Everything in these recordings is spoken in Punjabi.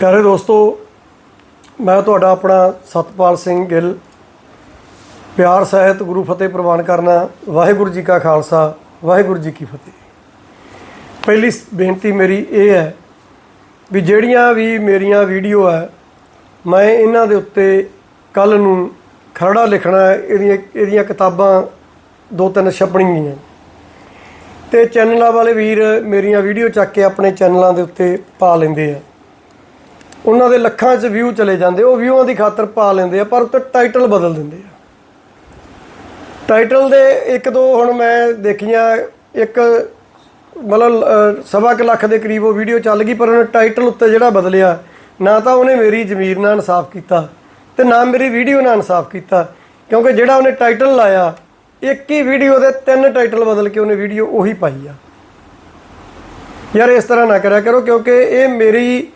ਪਿਆਰੇ ਦੋਸਤੋ, ਮੈਂ ਤੁਹਾਡਾ ਆਪਣਾ ਸਤਪਾਲ ਸਿੰਘ ਗਿੱਲ, ਪਿਆਰ, ਸਹਿਤ, ਗੁਰੂ ਫਤਿਹ ਪ੍ਰਵਾਨ ਕਰਨਾ, ਵਾਹਿਗੁਰੂ ਜੀ ਕਾ ਖਾਲਸਾ, ਵਾਹਿਗੁਰੂ ਜੀ ਕੀ ਫਤਿਹ। ਪਹਿਲੀ ਸ- ਬੇਨਤੀ ਮੇਰੀ ਇਹ ਹੈ ਵੀ ਜਿਹੜੀਆਂ ਵੀ ਮੇਰੀਆਂ ਵੀਡੀਓ ਹੈ, ਮੈਂ ਇਹਨਾਂ ਦੇ ਉੱਤੇ ਕੱਲ ਨੂੰ ਖਰੜਾ ਲਿਖਣਾ ਇਹਦੀਆਂ ਇਹਦੀਆਂ ਕਿਤਾਬਾਂ ਦੋ ਤਿੰਨ ਛਪਣਗੀਆਂ ਤੇ ਚੈਨਲਾਂ ਵਾਲੇ ਵੀਰ ਮੇਰੀਆਂ ਵੀਡੀਓ ਚੱਕ ਕੇ ਆਪਣੇ ਚੈਨਲਾਂ ਦੇ ਉੱਤੇ ਪਾ ਲੈਂਦੇ ਆ। ਉਹਨਾਂ ਦੇ ਲੱਖਾਂ 'ਚ ਵਿਊ ਚਲੇ ਜਾਂਦੇ, ਉਹ ਵਿਊਆਂ ਦੀ ਖਾਤਰ ਪਾ ਲੈਂਦੇ ਆ, ਪਰ ਉੱਤੇ ਟਾਈਟਲ ਬਦਲ ਦਿੰਦੇ ਆ। ਟਾਈਟਲ ਦੇ ਇੱਕ ਦੋ ਹੁਣ ਮੈਂ ਦੇਖੀਆਂ, ਇੱਕ ਮਤਲਬ ਸਵਾ ਕੁ ਲੱਖ ਦੇ ਕਰੀਬ ਉਹ ਵੀਡੀਓ ਚੱਲ ਗਈ, ਪਰ ਉਹਨੇ ਟਾਈਟਲ ਉੱਤੇ ਜਿਹੜਾ ਬਦਲਿਆ, ਨਾ ਤਾਂ ਉਹਨੇ ਮੇਰੀ ਜ਼ਮੀਰ ਨਾਲ ਇਨਸਾਫ ਕੀਤਾ ਤੇ ਨਾ ਮੇਰੀ ਵੀਡੀਓ ਨਾਲ ਇਨਸਾਫ ਕੀਤਾ, ਕਿਉਂਕਿ ਜਿਹੜਾ ਉਹਨੇ ਟਾਈਟਲ ਲਾਇਆ, ਇੱਕ ਹੀ ਵੀਡੀਓ ਦੇ ਤਿੰਨ ਟਾਈਟਲ ਬਦਲ ਕੇ ਉਹਨੇ ਵੀਡੀਓ ਉਹੀ ਪਾਈ ਆ। ਯਾਰ ਇਸ ਤਰ੍ਹਾਂ ਨਾ ਕਰਿਆ ਕਰੋ, ਕਿਉਂਕਿ ਇਹ ਮੇਰੀ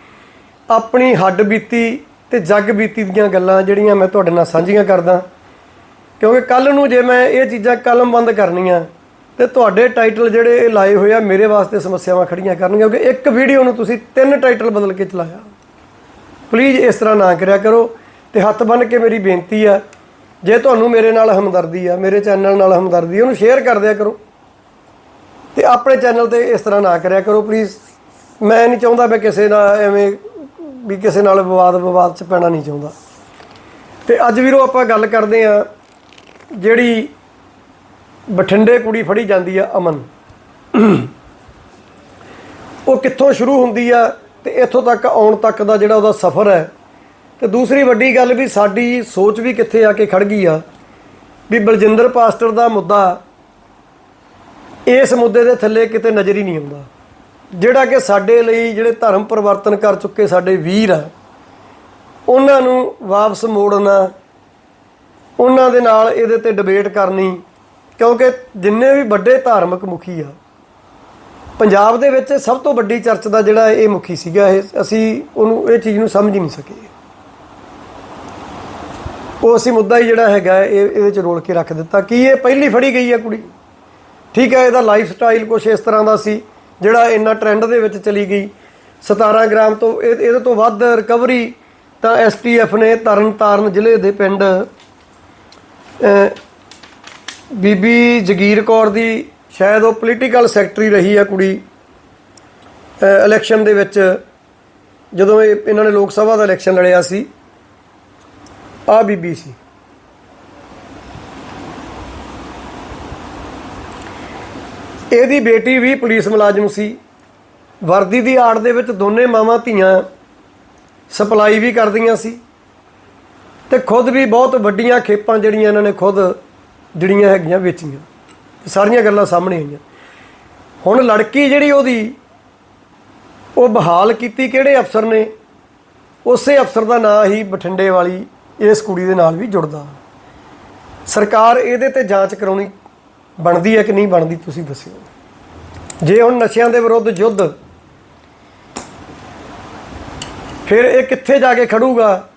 ਆਪਣੀ ਹੱਡ ਬੀਤੀ ਤੇ ਜੱਗ ਬੀਤੀ ਦੀਆਂ ਗੱਲਾਂ ਜਿਹੜੀਆਂ ਮੈਂ ਤੁਹਾਡੇ ਨਾਲ ਸਾਂਝੀਆਂ ਕਰਦਾ। ਕਿਉਂਕਿ ਕੱਲ ਨੂੰ ਜੇ ਮੈਂ ਇਹ ਚੀਜ਼ਾਂ ਕਲਮਬੰਦ ਕਰਨੀਆਂ, ਤੇ ਤੁਹਾਡੇ ਟਾਈਟਲ ਜਿਹੜੇ ਇਹ ਲਾਏ ਹੋਏ ਆ, ਮੇਰੇ ਵਾਸਤੇ ਸਮੱਸਿਆਵਾਂ ਖੜੀਆਂ ਕਰਨਗੀਆਂ, ਕਿਉਂਕਿ ਇੱਕ ਵੀਡੀਓ ਨੂੰ ਤੁਸੀਂ ਤਿੰਨ ਟਾਈਟਲ ਬਦਲ ਕੇ ਚਲਾਇਆ। ਪਲੀਜ਼ ਇਸ ਤਰ੍ਹਾਂ ਨਾ ਕਰਿਆ ਕਰੋ ਤੇ ਹੱਥ ਬੰਨ ਕੇ ਮੇਰੀ ਬੇਨਤੀ ਆ, ਜੇ ਤੁਹਾਨੂੰ ਮੇਰੇ ਨਾਲ ਹਮਦਰਦੀ ਆ, ਮੇਰੇ ਚੈਨਲ ਨਾਲ ਹਮਦਰਦੀ ਉਹਨੂੰ ਸ਼ੇਅਰ ਕਰ ਦਿਆ ਕਰੋ। ਤੇ ਆਪਣੇ ਚੈਨਲ ਤੇ ਇਸ ਤਰ੍ਹਾਂ ਨਾ ਕਰਿਆ ਕਰੋ ਪਲੀਜ਼ ਮੈਂ ਨਹੀਂ ਚਾਹੁੰਦਾ ਮੈਂ ਕਿਸੇ ਨਾਲ ਐਵੇਂ ਵੀ ਕਿਸੇ ਨਾਲ ਵਿਵਾਦ ਵਿਵਾਦ ਚ ਪੈਣਾ ਨਹੀਂ ਚਾਹੁੰਦਾ। ਤੇ ਅੱਜ ਵੀਰੋ ਆਪਾਂ ਗੱਲ ਕਰਦੇ ਆ ਜਿਹੜੀ ਬਠਿੰਡੇ ਕੁੜੀ ਫੜੀ ਜਾਂਦੀ ਆ ਅਮਨ। ਉਹ ਕਿੱਥੋਂ ਸ਼ੁਰੂ ਹੁੰਦੀ ਆ ਤੇ ਇੱਥੋਂ ਤੱਕ ਆਉਣ ਤੱਕ ਦਾ ਜਿਹੜਾ ਉਹਦਾ ਸਫ਼ਰ ਹੈ। ਤੇ ਦੂਸਰੀ ਵੱਡੀ ਗੱਲ ਵੀ ਸਾਡੀ ਸੋਚ ਵੀ ਕਿੱਥੇ ਆ ਕੇ ਖੜ ਗਈ ਆ ਵੀ ਬਲਜਿੰਦਰ ਪਾਸਟਰ ਦਾ ਮੁੱਦਾ ਇਸ ਮੁੱਦੇ ਦੇ ਥੱਲੇ ਕਿਤੇ ਨਜ਼ਰ ਹੀ ਨਹੀਂ ਆਉਂਦਾ। ਜਿਹੜਾ ਕਿ ਸਾਡੇ ਲਈ ਜਿਹੜੇ ਧਰਮ ਪਰਿਵਰਤਨ ਕਰ ਚੁੱਕੇ ਸਾਡੇ ਵੀਰ ਆ, ਉਹਨਾਂ ਨੂੰ ਵਾਪਸ ਮੋੜਨਾ, ਉਹਨਾਂ ਦੇ ਨਾਲ ਇਹਦੇ ਤੇ ਡਿਬੇਟ ਕਰਨੀ, ਕਿਉਂਕਿ ਜਿੰਨੇ ਵੀ ਵੱਡੇ ਧਾਰਮਿਕ ਮੁਖੀ ਆ, ਪੰਜਾਬ ਦੇ ਵਿੱਚ ਸਭ ਤੋਂ ਵੱਡੀ ਚਰਚ ਦਾ ਜਿਹੜਾ ਇਹ ਮੁਖੀ ਸੀਗਾ ਇਹ, ਅਸੀਂ ਉਹਨੂੰ, ਇਹ ਚੀਜ਼ ਨੂੰ ਸਮਝ ਹੀ ਨਹੀਂ ਸਕੇ। ਉਹ ਅਸੀਂ ਮੁੱਦਾ ਹੀ ਜਿਹੜਾ ਹੈਗਾ, ਇਹ, ਇਹਦੇ ਚ ਰੋਲ ਕੇ ਰੱਖ ਦਿੱਤਾ। ਕਿ ਇਹ ਪਹਿਲੀ ਫੜੀ ਗਈ ਆ ਕੁੜੀ? ਠੀਕ ਹੈ ਇਹਦਾ ਲਾਈਫ ਸਟਾਈਲ ਕੁਛ ਇਸ ਤਰ੍ਹਾਂ ਦਾ ਸੀ। ਜਿਹੜਾ ਇੰਨਾ ਟ੍ਰੈਂਡ ਦੇ ਵਿੱਚ ਚਲੀ ਗਈ 17 ਗ੍ਰਾਮ ਤੋਂ ਇਹ- ਇਹਦੇ ਤੋਂ ਵੱਧ ਰਿਕਵਰੀ ਤਾਂ ਐਸਟੀਐਫ ਨੇ ਤਰਨਤਾਰਨ ਜ਼ਿਲ੍ਹੇ ਦੇ ਪਿੰਡ ਬੀਬੀ ਜਗੀਰ ਕੌਰ ਦੀ ਸ਼ਾਇਦ ਉਹ ਪੋਲੀਟੀਕਲ ਸੈਕਟਰੀ ਰਹੀ ਆ ਕੁੜੀ ਇਲੈਕਸ਼ਨ ਦੇ ਵਿੱਚ, ਜਦੋਂ ਇਹ, ਇਹਨਾਂ ਨੇ ਲੋਕ ਸਭਾ ਦਾ ਇਲੈਕਸ਼ਨ ਲੜਿਆ ਸੀ ਆ ਬੀਬੀ ਸੀ। ਇਹਦੀ ਬੇਟੀ ਵੀ ਪੁਲਿਸ ਮੁਲਾਜ਼ਮ ਸੀ। ਵਰਦੀ ਦੀ ਆੜ ਦੇ ਵਿੱਚ ਦੋਨੇ ਮਾਵਾਂ ਧੀਆਂ ਸਪਲਾਈ ਵੀ ਕਰਦੀਆਂ ਸੀ ਤੇ ਖੁਦ ਵੀ ਬਹੁਤ ਵੱਡੀਆਂ ਖੇਪਾਂ ਜਿਹੜੀਆਂ ਇਹਨਾਂ ਨੇ ਖੁਦ ਜਿਹੜੀਆਂ ਹੈਗੀਆਂ ਵੇਚੀਆਂ। ਸਾਰੀਆਂ ਗੱਲਾਂ ਸਾਹਮਣੇ ਆਈਆਂ। ਹੁਣ ਲੜਕੀ ਜਿਹੜੀ ਉਹਦੀ, ਉਹ ਬਹਾਲ ਕੀਤੀ ਕਿਹੜੇ ਅਫਸਰ ਨੇ? ਉਸੇ ਅਫਸਰ ਦਾ ਨਾਂ ਹੀ ਬਠਿੰਡੇ ਵਾਲੀ ਇਸ ਕੁੜੀ ਦੇ ਨਾਲ ਵੀ ਜੁੜਦਾ। ਸਰਕਾਰ ਇਹਦੇ ਤੇ ਜਾਂਚ ਕਰਾਉਣੀ ਬਣਦੀ ਹੈ ਕਿ ਨਹੀਂ ਬਣਦੀ ਤੁਸੀਂ ਦੱਸਿਓ। ਜੇ ਹੁਣ ਨਸ਼ਿਆਂ ਦੇ ਵਿਰੁੱਧ ਯੁੱਧ, ਫਿਰ ਇਹ ਕਿੱਥੇ ਜਾ ਕੇ ਖੜੂਗਾ?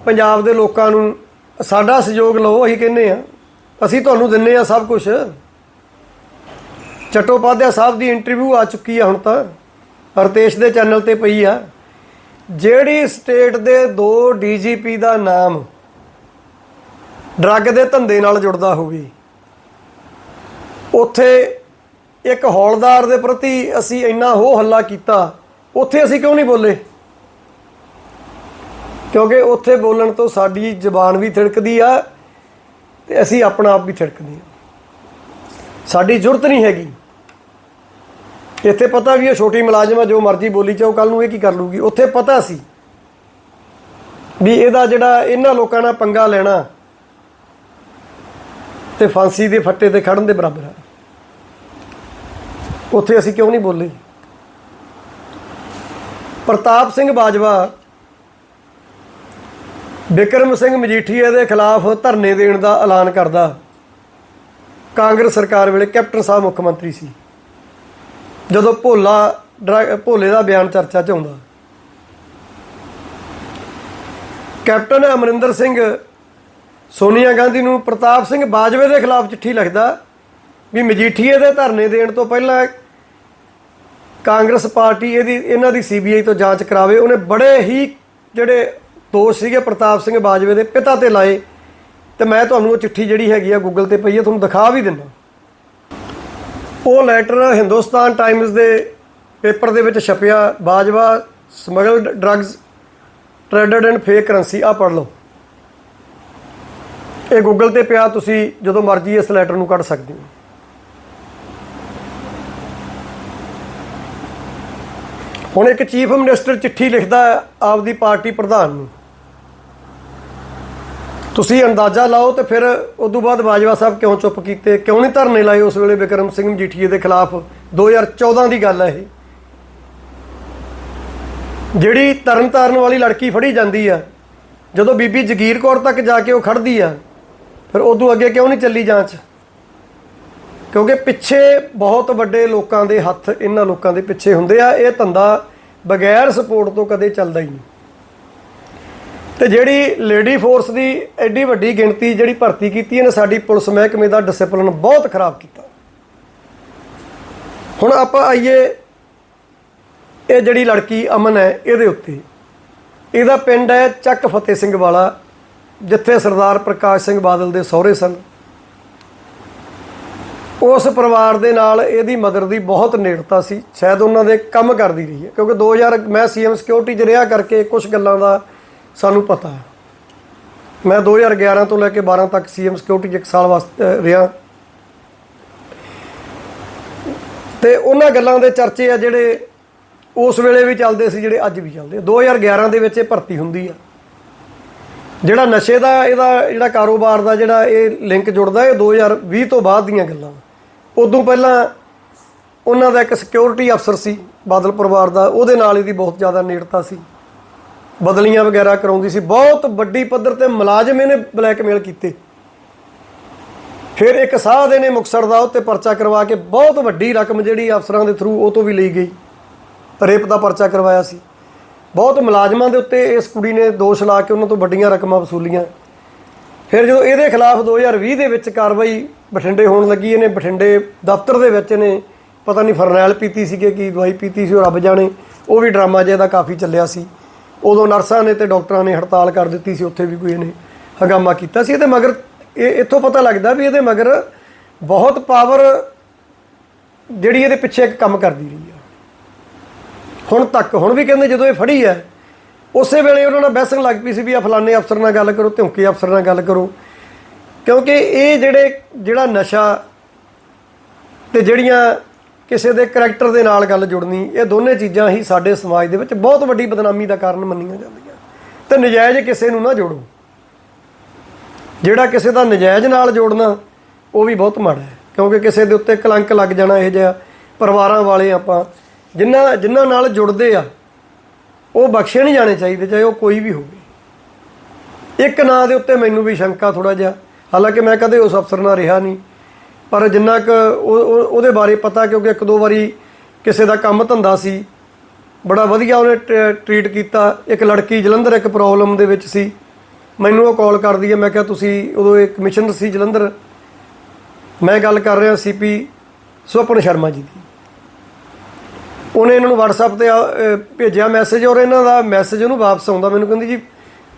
ਪੰਜਾਬ ਦੇ ਲੋਕਾਂ ਨੂੰ ਸਾਡਾ ਸਹਿਯੋਗ ਲਓ, ਅਸੀਂ ਕਹਿੰਨੇ ਆ ਅਸੀਂ ਤੁਹਾਨੂੰ ਦਿੰਨੇ ਆ ਸਭ ਕੁਝ ਚਟੋਪਾਧਿਆ ਸਾਹਿਬ ਦੀ ਇੰਟਰਵਿਊ ਆ ਚੁੱਕੀ ਆ ਹੁਣ ਤਾਂ, ਰਤੇਸ਼ ਦੇ ਚੈਨਲ ਤੇ ਪਈ ਆ। ਜਿਹੜੀ ਸਟੇਟ ਦੇ ਦੋ ਡੀਜੀਪੀ ਦਾ ਨਾਮ ਡਰੱਗ ਦੇ ਧੰਦੇ ਨਾਲ ਜੁੜਦਾ ਹੋਵੇ ਉੱਥੇ ਇੱਕ ਹੌਲਦਾਰ ਦੇ ਪ੍ਰਤੀ ਅਸੀਂ ਇੰਨਾ ਹੋ ਹੱਲਾ ਕੀਤਾ, ਉੱਥੇ ਅਸੀਂ ਕਿਉਂ ਨਹੀਂ ਬੋਲੇ? ਕਿਉਂਕਿ ਉੱਥੇ ਬੋਲਣ ਤੋਂ ਸਾਡੀ ਜ਼ੁਬਾਨ ਵੀ ਥਿੜਕਦੀ ਆ ਤੇ ਅਸੀਂ ਆਪਣਾ ਆਪ ਵੀ ਥਿੜਕਦੇ ਆ। ਸਾਡੀ ਜ਼ਰੂਰਤ ਨਹੀਂ ਹੈਗੀ। ਇੱਥੇ ਪਤਾ ਵੀ ਇਹ ਛੋਟੀ ਮੁਲਾਜ਼ਮ ਆ, ਜੋ ਮਰਜ਼ੀ ਬੋਲੀ ਚਾਹੋ ਕੱਲ ਨੂੰ ਇਹ ਕੀ ਕਰ ਲੂਗੀ? ਉੱਥੇ ਪਤਾ ਸੀ ਵੀ ਇਹਦਾ ਜਿਹੜਾ ਇਹਨਾਂ ਲੋਕਾਂ ਨਾਲ ਪੰਗਾ ਲੈਣਾ ਤੇ ਫਾਂਸੀ ਦੇ ਫੱਟੇ ਤੇ ਖੜਨ ਦੇ ਬਰਾਬਰ ਆ। ਉੱਥੇ ਅਸੀਂ ਕਿਉਂ ਨਹੀਂ ਬੋਲੇ? ਪ੍ਰਤਾਪ ਸਿੰਘ ਬਾਜਵਾ, ਬਿਕਰਮ ਸਿੰਘ ਮਜੀਠੀਆ ਦੇ ਖਿਲਾਫ ਧਰਨੇ ਦੇਣ ਦਾ ਐਲਾਨ ਕਰਦਾ। ਕਾਂਗਰਸ ਸਰਕਾਰ ਵੇਲੇ ਕੈਪਟਨ ਸਾਹਿਬ ਮੁੱਖ ਮੰਤਰੀ ਸੀ। ਜਦੋਂ ਭੋਲਾ ਡਰਾ- ਭੋਲੇ ਦਾ ਬਿਆਨ ਚਰਚਾ 'ਚ ਆਉਂਦਾ। ਕੈਪਟਨ ਅਮਰਿੰਦਰ ਸਿੰਘ ਸੋਨੀਆ ਗਾਂਧੀ ਨੂੰ ਪ੍ਰਤਾਪ ਸਿੰਘ ਬਾਜਵੇ ਦੇ ਖਿਲਾਫ ਚਿੱਠੀ ਲਿਖਦਾ ਵੀ ਮਜੀਠੀਏ ਦੇ ਧਰਨੇ ਦੇਣ ਤੋਂ ਪਹਿਲਾਂ ਕਾਂਗਰਸ ਪਾਰਟੀ ਇਹਦੀ, ਇਹਨਾਂ ਦੀ ਸੀਬੀਆਈ ਤੋਂ ਜਾਂਚ ਕਰਾਵੇ। ਉਹਨੇ ਬੜੇ ਹੀ ਜਿਹੜੇ ਦੋਸ਼ ਸੀਗੇ ਪ੍ਰਤਾਪ ਸਿੰਘ ਬਾਜਵੇ ਦੇ ਪਿਤਾ ਤੇ ਲਾਏ। ਤੇ ਮੈਂ ਤੁਹਾਨੂੰ ਉਹ ਚਿੱਠੀ ਜਿਹੜੀ ਹੈਗੀ ਆ ਗੂਗਲ ਤੇ ਪਈ ਹੈ ਤੁਹਾਨੂੰ ਦਿਖਾ ਵੀ ਦਿੰਦਾ। ਉਹ ਲੈਟਰ ਹਿੰਦੁਸਤਾਨ ਟਾਈਮਜ਼ ਦੇ ਪੇਪਰ ਦੇ ਵਿੱਚ ਛਪਿਆ, Bajwa smuggled drugs traded and fake currency ਆ ਪੜ ਲਓ। ਇਹ ਗੂਗਲ ਤੇ ਪਿਆ, ਤੁਸੀਂ ਜਦੋਂ ਮਰਜ਼ੀ ਇਸ ਲੈਟਰ ਨੂੰ ਕੱਢ ਸਕਦੇ ਹੋ। ਹੁਣ ਇੱਕ ਚੀਫ ਮਿਨਿਸਟਰ ਚਿੱਠੀ ਲਿਖਦਾ ਆਪਦੀ ਪਾਰਟੀ ਪ੍ਰਧਾਨ ਨੂੰ। ਤੁਸੀਂ ਅੰਦਾਜ਼ਾ ਲਾਓ ਤੇ ਫਿਰ ਉਸ ਤੋਂ ਬਾਅਦ ਬਾਜਵਾ ਸਾਹਿਬ ਕਿਉਂ ਚੁੱਪ ਕੀਤੇ? ਕਿਉਂ ਨਹੀਂ ਧਰਨੇ ਲਾਏ ਉਸ ਵੇਲੇ ਵਿਕਰਮ ਸਿੰਘ ਮਜੀਠੀਏ ਦੇ ਖਿਲਾਫ? 2014 ਦੀ ਗੱਲ ਹੈ ਇਹ। ਜਿਹੜੀ ਤਰਨ ਤਾਰਨ ਵਾਲੀ ਲੜਕੀ ਫੜੀ ਜਾਂਦੀ ਆ, ਜਦੋਂ ਬੀਬੀ ਜਗੀਰ ਕੌਰ ਤੱਕ ਜਾ ਕੇ ਉਹ ਖੜਦੀ ਆ, ਫਿਰ ਉਦੋਂ ਅੱਗੇ ਕਿਉਂ ਨਹੀਂ ਚੱਲੀ ਜਾਂਚ? ਕਿਉਂਕਿ ਪਿੱਛੇ ਬਹੁਤ ਵੱਡੇ ਲੋਕਾਂ ਦੇ ਹੱਥ ਇਹਨਾਂ ਲੋਕਾਂ ਦੇ ਪਿੱਛੇ ਹੁੰਦੇ ਆ, ਇਹ ਧੰਦਾ ਬਗੈਰ ਸਪੋਰਟ ਤੋਂ ਕਦੇ ਚੱਲਦਾ ਹੀ ਨਹੀਂ। ਤੇ ਜਿਹੜੀ ਲੇਡੀ ਫੋਰਸ ਦੀ ਐਡੀ ਵੱਡੀ ਗਿਣਤੀ ਜਿਹੜੀ ਭਰਤੀ ਕੀਤੀ ਇਹਨੇ, ਸਾਡੀ ਪੁਲਿਸ ਮਹਿਕਮੇ ਦਾ ਡਿਸਪਲਿਨ ਬਹੁਤ ਖਰਾਬ ਕੀਤਾ। ਹੁਣ ਆਪਾਂ ਆਈਏ, ਇਹ ਜਿਹੜੀ ਲੜਕੀ ਅਮਨ ਹੈ, ਇਹਦੇ ਉੱਤੇ। ਇਹਦਾ ਪਿੰਡ ਹੈ ਚੱਕ ਫਤਿਹ ਸਿੰਘ ਵਾਲਾ, ਜਿੱਥੇ ਸਰਦਾਰ ਪ੍ਰਕਾਸ਼ ਸਿੰਘ ਬਾਦਲ ਦੇ ਸਹੁਰੇ ਸਨ। ਉਸ ਪਰਿਵਾਰ ਦੇ ਨਾਲ ਇਹਦੀ ਮਦਰ ਦੀ ਬਹੁਤ ਨੇੜਤਾ ਸੀ। ਸ਼ਾਇਦ ਉਹਨਾਂ ਦੇ ਕੰਮ ਕਰਦੀ ਰਹੀ ਹੈ। ਕਿਉਂਕਿ 2000 ਮੈਂ ਸੀਐਮ ਸਿਕਿਉਰਿਟੀ 'ਚ ਰਿਹਾ ਕਰਕੇ ਕੁਝ ਗੱਲਾਂ ਦਾ ਸਾਨੂੰ ਪਤਾ ਹੈ। ਮੈਂ 2011 ਤੋਂ ਲੈ ਕੇ 12 ਤੱਕ ਸੀਐਮ ਸਿਕਿਉਰਿਟੀ 'ਚ ਇੱਕ ਸਾਲ ਵਾਸਤੇ ਰਿਹਾ। ਤੇ ਉਹਨਾਂ ਗੱਲਾਂ ਦੇ ਚਰਚੇ ਆ ਜਿਹੜੇ ਉਸ ਵੇਲੇ ਵੀ ਚੱਲਦੇ ਸੀ, ਜਿਹੜੇ ਅੱਜ ਵੀ ਚੱਲਦੇ ਆ। 2011 ਦੇ ਵਿੱਚ ਇਹ ਭਰਤੀ ਹੁੰਦੀ ਆ। ਜਿਹੜਾ ਨਸ਼ੇ ਦਾ, ਇਹਦਾ ਜਿਹੜਾ ਕਾਰੋਬਾਰ ਦਾ ਜਿਹੜਾ ਇਹ ਲਿੰਕ ਜੁੜਦਾ, ਇਹ 2020 ਤੋਂ ਬਾਅਦ ਦੀਆਂ ਗੱਲਾਂ। ਉਦੋਂ ਪਹਿਲਾਂ ਉਹਨਾਂ ਦਾ ਇੱਕ ਸਿਕਿਉਰਿਟੀ ਅਫਸਰ ਸੀ, ਬਾਦਲ ਪਰਿਵਾਰ ਦਾ, ਉਹਦੇ ਨਾਲ ਇਹਦੀ ਬਹੁਤ ਜ਼ਿਆਦਾ ਨੇੜਤਾ ਸੀ। ਬਦਲੀਆਂ ਵਗੈਰਾ ਕਰਾਉਂਦੀ ਸੀ। ਬਹੁਤ ਵੱਡੀ ਪੱਧਰ ਤੇ ਮੁਲਾਜ਼ਮ ਇਹਨੇ ਬਲੈਕਮੇਲ ਕੀਤੇ। ਫਿਰ ਇੱਕ ਸਾਹ ਦੇ ਨੇ ਮੁਕਸਰ ਦਾ ਉੱਤੇ ਪਰਚਾ ਕਰਵਾ ਕੇ ਬਹੁਤ ਵੱਡੀ ਰਕਮ ਜਿਹੜੀ ਅਫਸਰਾਂ ਦੇ ਥਰੂ ਉਹ ਤੋਂ ਵੀ ਲਈ ਗਈ। ਰੇਪ ਦਾ ਪਰਚਾ ਕਰਵਾਇਆ ਸੀ। ਬਹੁਤ ਮੁਲਾਜ਼ਮਾਂ ਦੇ ਉੱਤੇ ਇਸ ਕੁੜੀ ਨੇ ਦੋਸ਼ ਲਾ ਕੇ ਉਹਨਾਂ ਤੋਂ ਵੱਡੀਆਂ ਰਕਮਾਂ ਵਸੂਲੀਆਂ। ਫਿਰ ਜਦੋਂ ਇਹਦੇ ਖਿਲਾਫ 2020 ਦੇ ਵਿੱਚ ਕਾਰਵਾਈ ਬਠਿੰਡੇ ਹੋਣ ਲੱਗੀ, ਇਹਨੇ ਬਠਿੰਡੇ ਦਫ਼ਤਰ ਦੇ ਵਿੱਚ ਇਹਨੇ ਪਤਾ ਨਹੀਂ ਫਰਨੈਲ ਪੀਤੀ ਸੀ ਕਿ ਕੀ ਦਵਾਈ ਪੀਤੀ ਸੀ, ਉਹ ਰੱਬ ਜਾਣੇ, ਉਹ ਵੀ ਡਰਾਮਾ ਜਿਹਾ ਦਾ ਕਾਫੀ ਚੱਲਿਆ ਸੀ। ਉਦੋਂ ਨਰਸਾਂ ਨੇ ਤੇ ਡਾਕਟਰਾਂ ਨੇ ਹੜਤਾਲ ਕਰ ਦਿੱਤੀ ਸੀ, ਉੱਥੇ ਵੀ ਕੋਈ ਇਹਨੇ ਹੰਗਾਮਾ ਕੀਤਾ ਸੀ। ਇਹਦੇ ਮਗਰ ਇਹ ਇੱਥੋਂ ਪਤਾ ਲੱਗਦਾ ਵੀ ਇਹਦੇ ਮਗਰ ਬਹੁਤ ਪਾਵਰ ਜਿਹੜੀ ਇਹਦੇ ਪਿੱਛੇ ਇੱਕ ਕੰਮ ਕਰਦੀ ਰਹੀ ਆ। ਹੁਣ ਤੱਕ, ਹੁਣ ਵੀ ਕਹਿੰਦੇ ਜਦੋਂ ਇਹ ਫੜੀ ਹੈ ਉਸੇ ਵੇਲੇ ਉਹਨਾਂ ਨਾਲ ਬਹਿਸਣ ਲੱਗ ਪਈ ਸੀ ਵੀ ਆ ਫਲਾਣੇ ਅਫਸਰ ਨਾਲ ਗੱਲ ਕਰੋ ਧਮਕੀ ਅਫਸਰ ਨਾਲ ਗੱਲ ਕਰੋ। ਕਿਉਂਕਿ ਇਹ ਜਿਹੜੇ, ਜਿਹੜਾ ਨਸ਼ਾ ਤੇ ਜਿਹੜੀਆਂ ਕਿਸੇ ਦੇ ਕੈਰੈਕਟਰ ਦੇ ਨਾਲ ਗੱਲ ਜੁੜਨੀ, ਇਹ ਦੋਨੇ ਚੀਜ਼ਾਂ ਹੀ ਸਾਡੇ ਸਮਾਜ ਦੇ ਵਿੱਚ ਬਹੁਤ ਵੱਡੀ ਬਦਨਾਮੀ ਦਾ ਕਾਰਨ ਮੰਨੀਆਂ ਜਾਂਦੀਆਂ। ਤੇ ਨਜਾਇਜ਼ ਕਿਸੇ ਨੂੰ ਨਾ ਜੋੜੋ। ਜਿਹੜਾ ਕਿਸੇ ਦਾ ਨਜਾਇਜ਼ ਨਾਲ ਜੋੜਨਾ, ਉਹ ਵੀ ਬਹੁਤ ਮਾੜਾ ਹੈ। ਕਿਉਂਕਿ ਕਿਸੇ ਦੇ ਉੱਤੇ ਕਲੰਕ ਲੱਗ ਜਾਣਾ ਇਹ ਜਿਹਾ ਪਰਿਵਾਰਾਂ ਵਾਲੇ ਆਪਾਂ ਜਿਨ੍ਹਾਂ ਜਿਨ੍ਹਾਂ ਨਾਲ ਜੁੜਦੇ ਆ ਉਹ ਬਖਸ਼ੇ ਨਹੀਂ ਜਾਣੇ ਚਾਹੀਦੇ, ਚਾਹੇ ਉਹ ਕੋਈ ਵੀ ਹੋਵੇ। ਇੱਕ ਨਾਂ ਦੇ ਉੱਤੇ ਮੈਨੂੰ ਵੀ ਸ਼ੰਕਾ ਥੋੜਾ ਜਿਹਾ। ਹਾਲਾਂਕਿ ਮੈਂ ਕਦੇ ਉਸ ਅਫਸਰ ਨਾਲ ਰਿਹਾ ਨਹੀਂ। ਪਰ ਜਿੰਨਾ ਕੁ ਉਹ- ਉਹਦੇ ਬਾਰੇ ਪਤਾ, ਕਿਉਂਕਿ ਇੱਕ ਦੋ ਵਾਰੀ ਕਿਸੇ ਦਾ ਕੰਮ ਧੰਦਾ ਸੀ। ਬੜਾ ਵਧੀਆ ਉਹਨੇ ਟ- ਟਰੀਟ ਕੀਤਾ। ਇੱਕ ਲੜਕੀ, ਜਲੰਧਰ ਇੱਕ ਪ੍ਰੋਬਲਮ ਦੇ ਵਿੱਚ ਸੀ। ਮੈਨੂੰ ਉਹ ਕਾਲ ਕਰਦੀ ਹੈ, ਮੈਂ ਕਿਹਾ, ਤੁਸੀਂ ਉਦੋਂ ਇੱਕ ਕਮਿਸ਼ਨਰ ਸੀ ਜਲੰਧਰ? ਮੈਂ ਗੱਲ ਕਰ ਰਿਹਾ ਸੀਪੀ ਸੁਪਨ ਸ਼ਰਮਾ ਜੀ ਦੀ। ਉਹਨੇ ਇਹਨਾਂ ਨੂੰ WhatsApp ਤੇ ਭੇਜਿਆ ਮੈਸੇਜ ਔਰ ਇਹਨਾਂ ਦਾ ਮੈਸੇਜ ਉਹਨੂੰ ਵਾਪਸ ਆਉਂਦਾ। ਮੈਨੂੰ ਕਹਿੰਦੀ ਜੀ,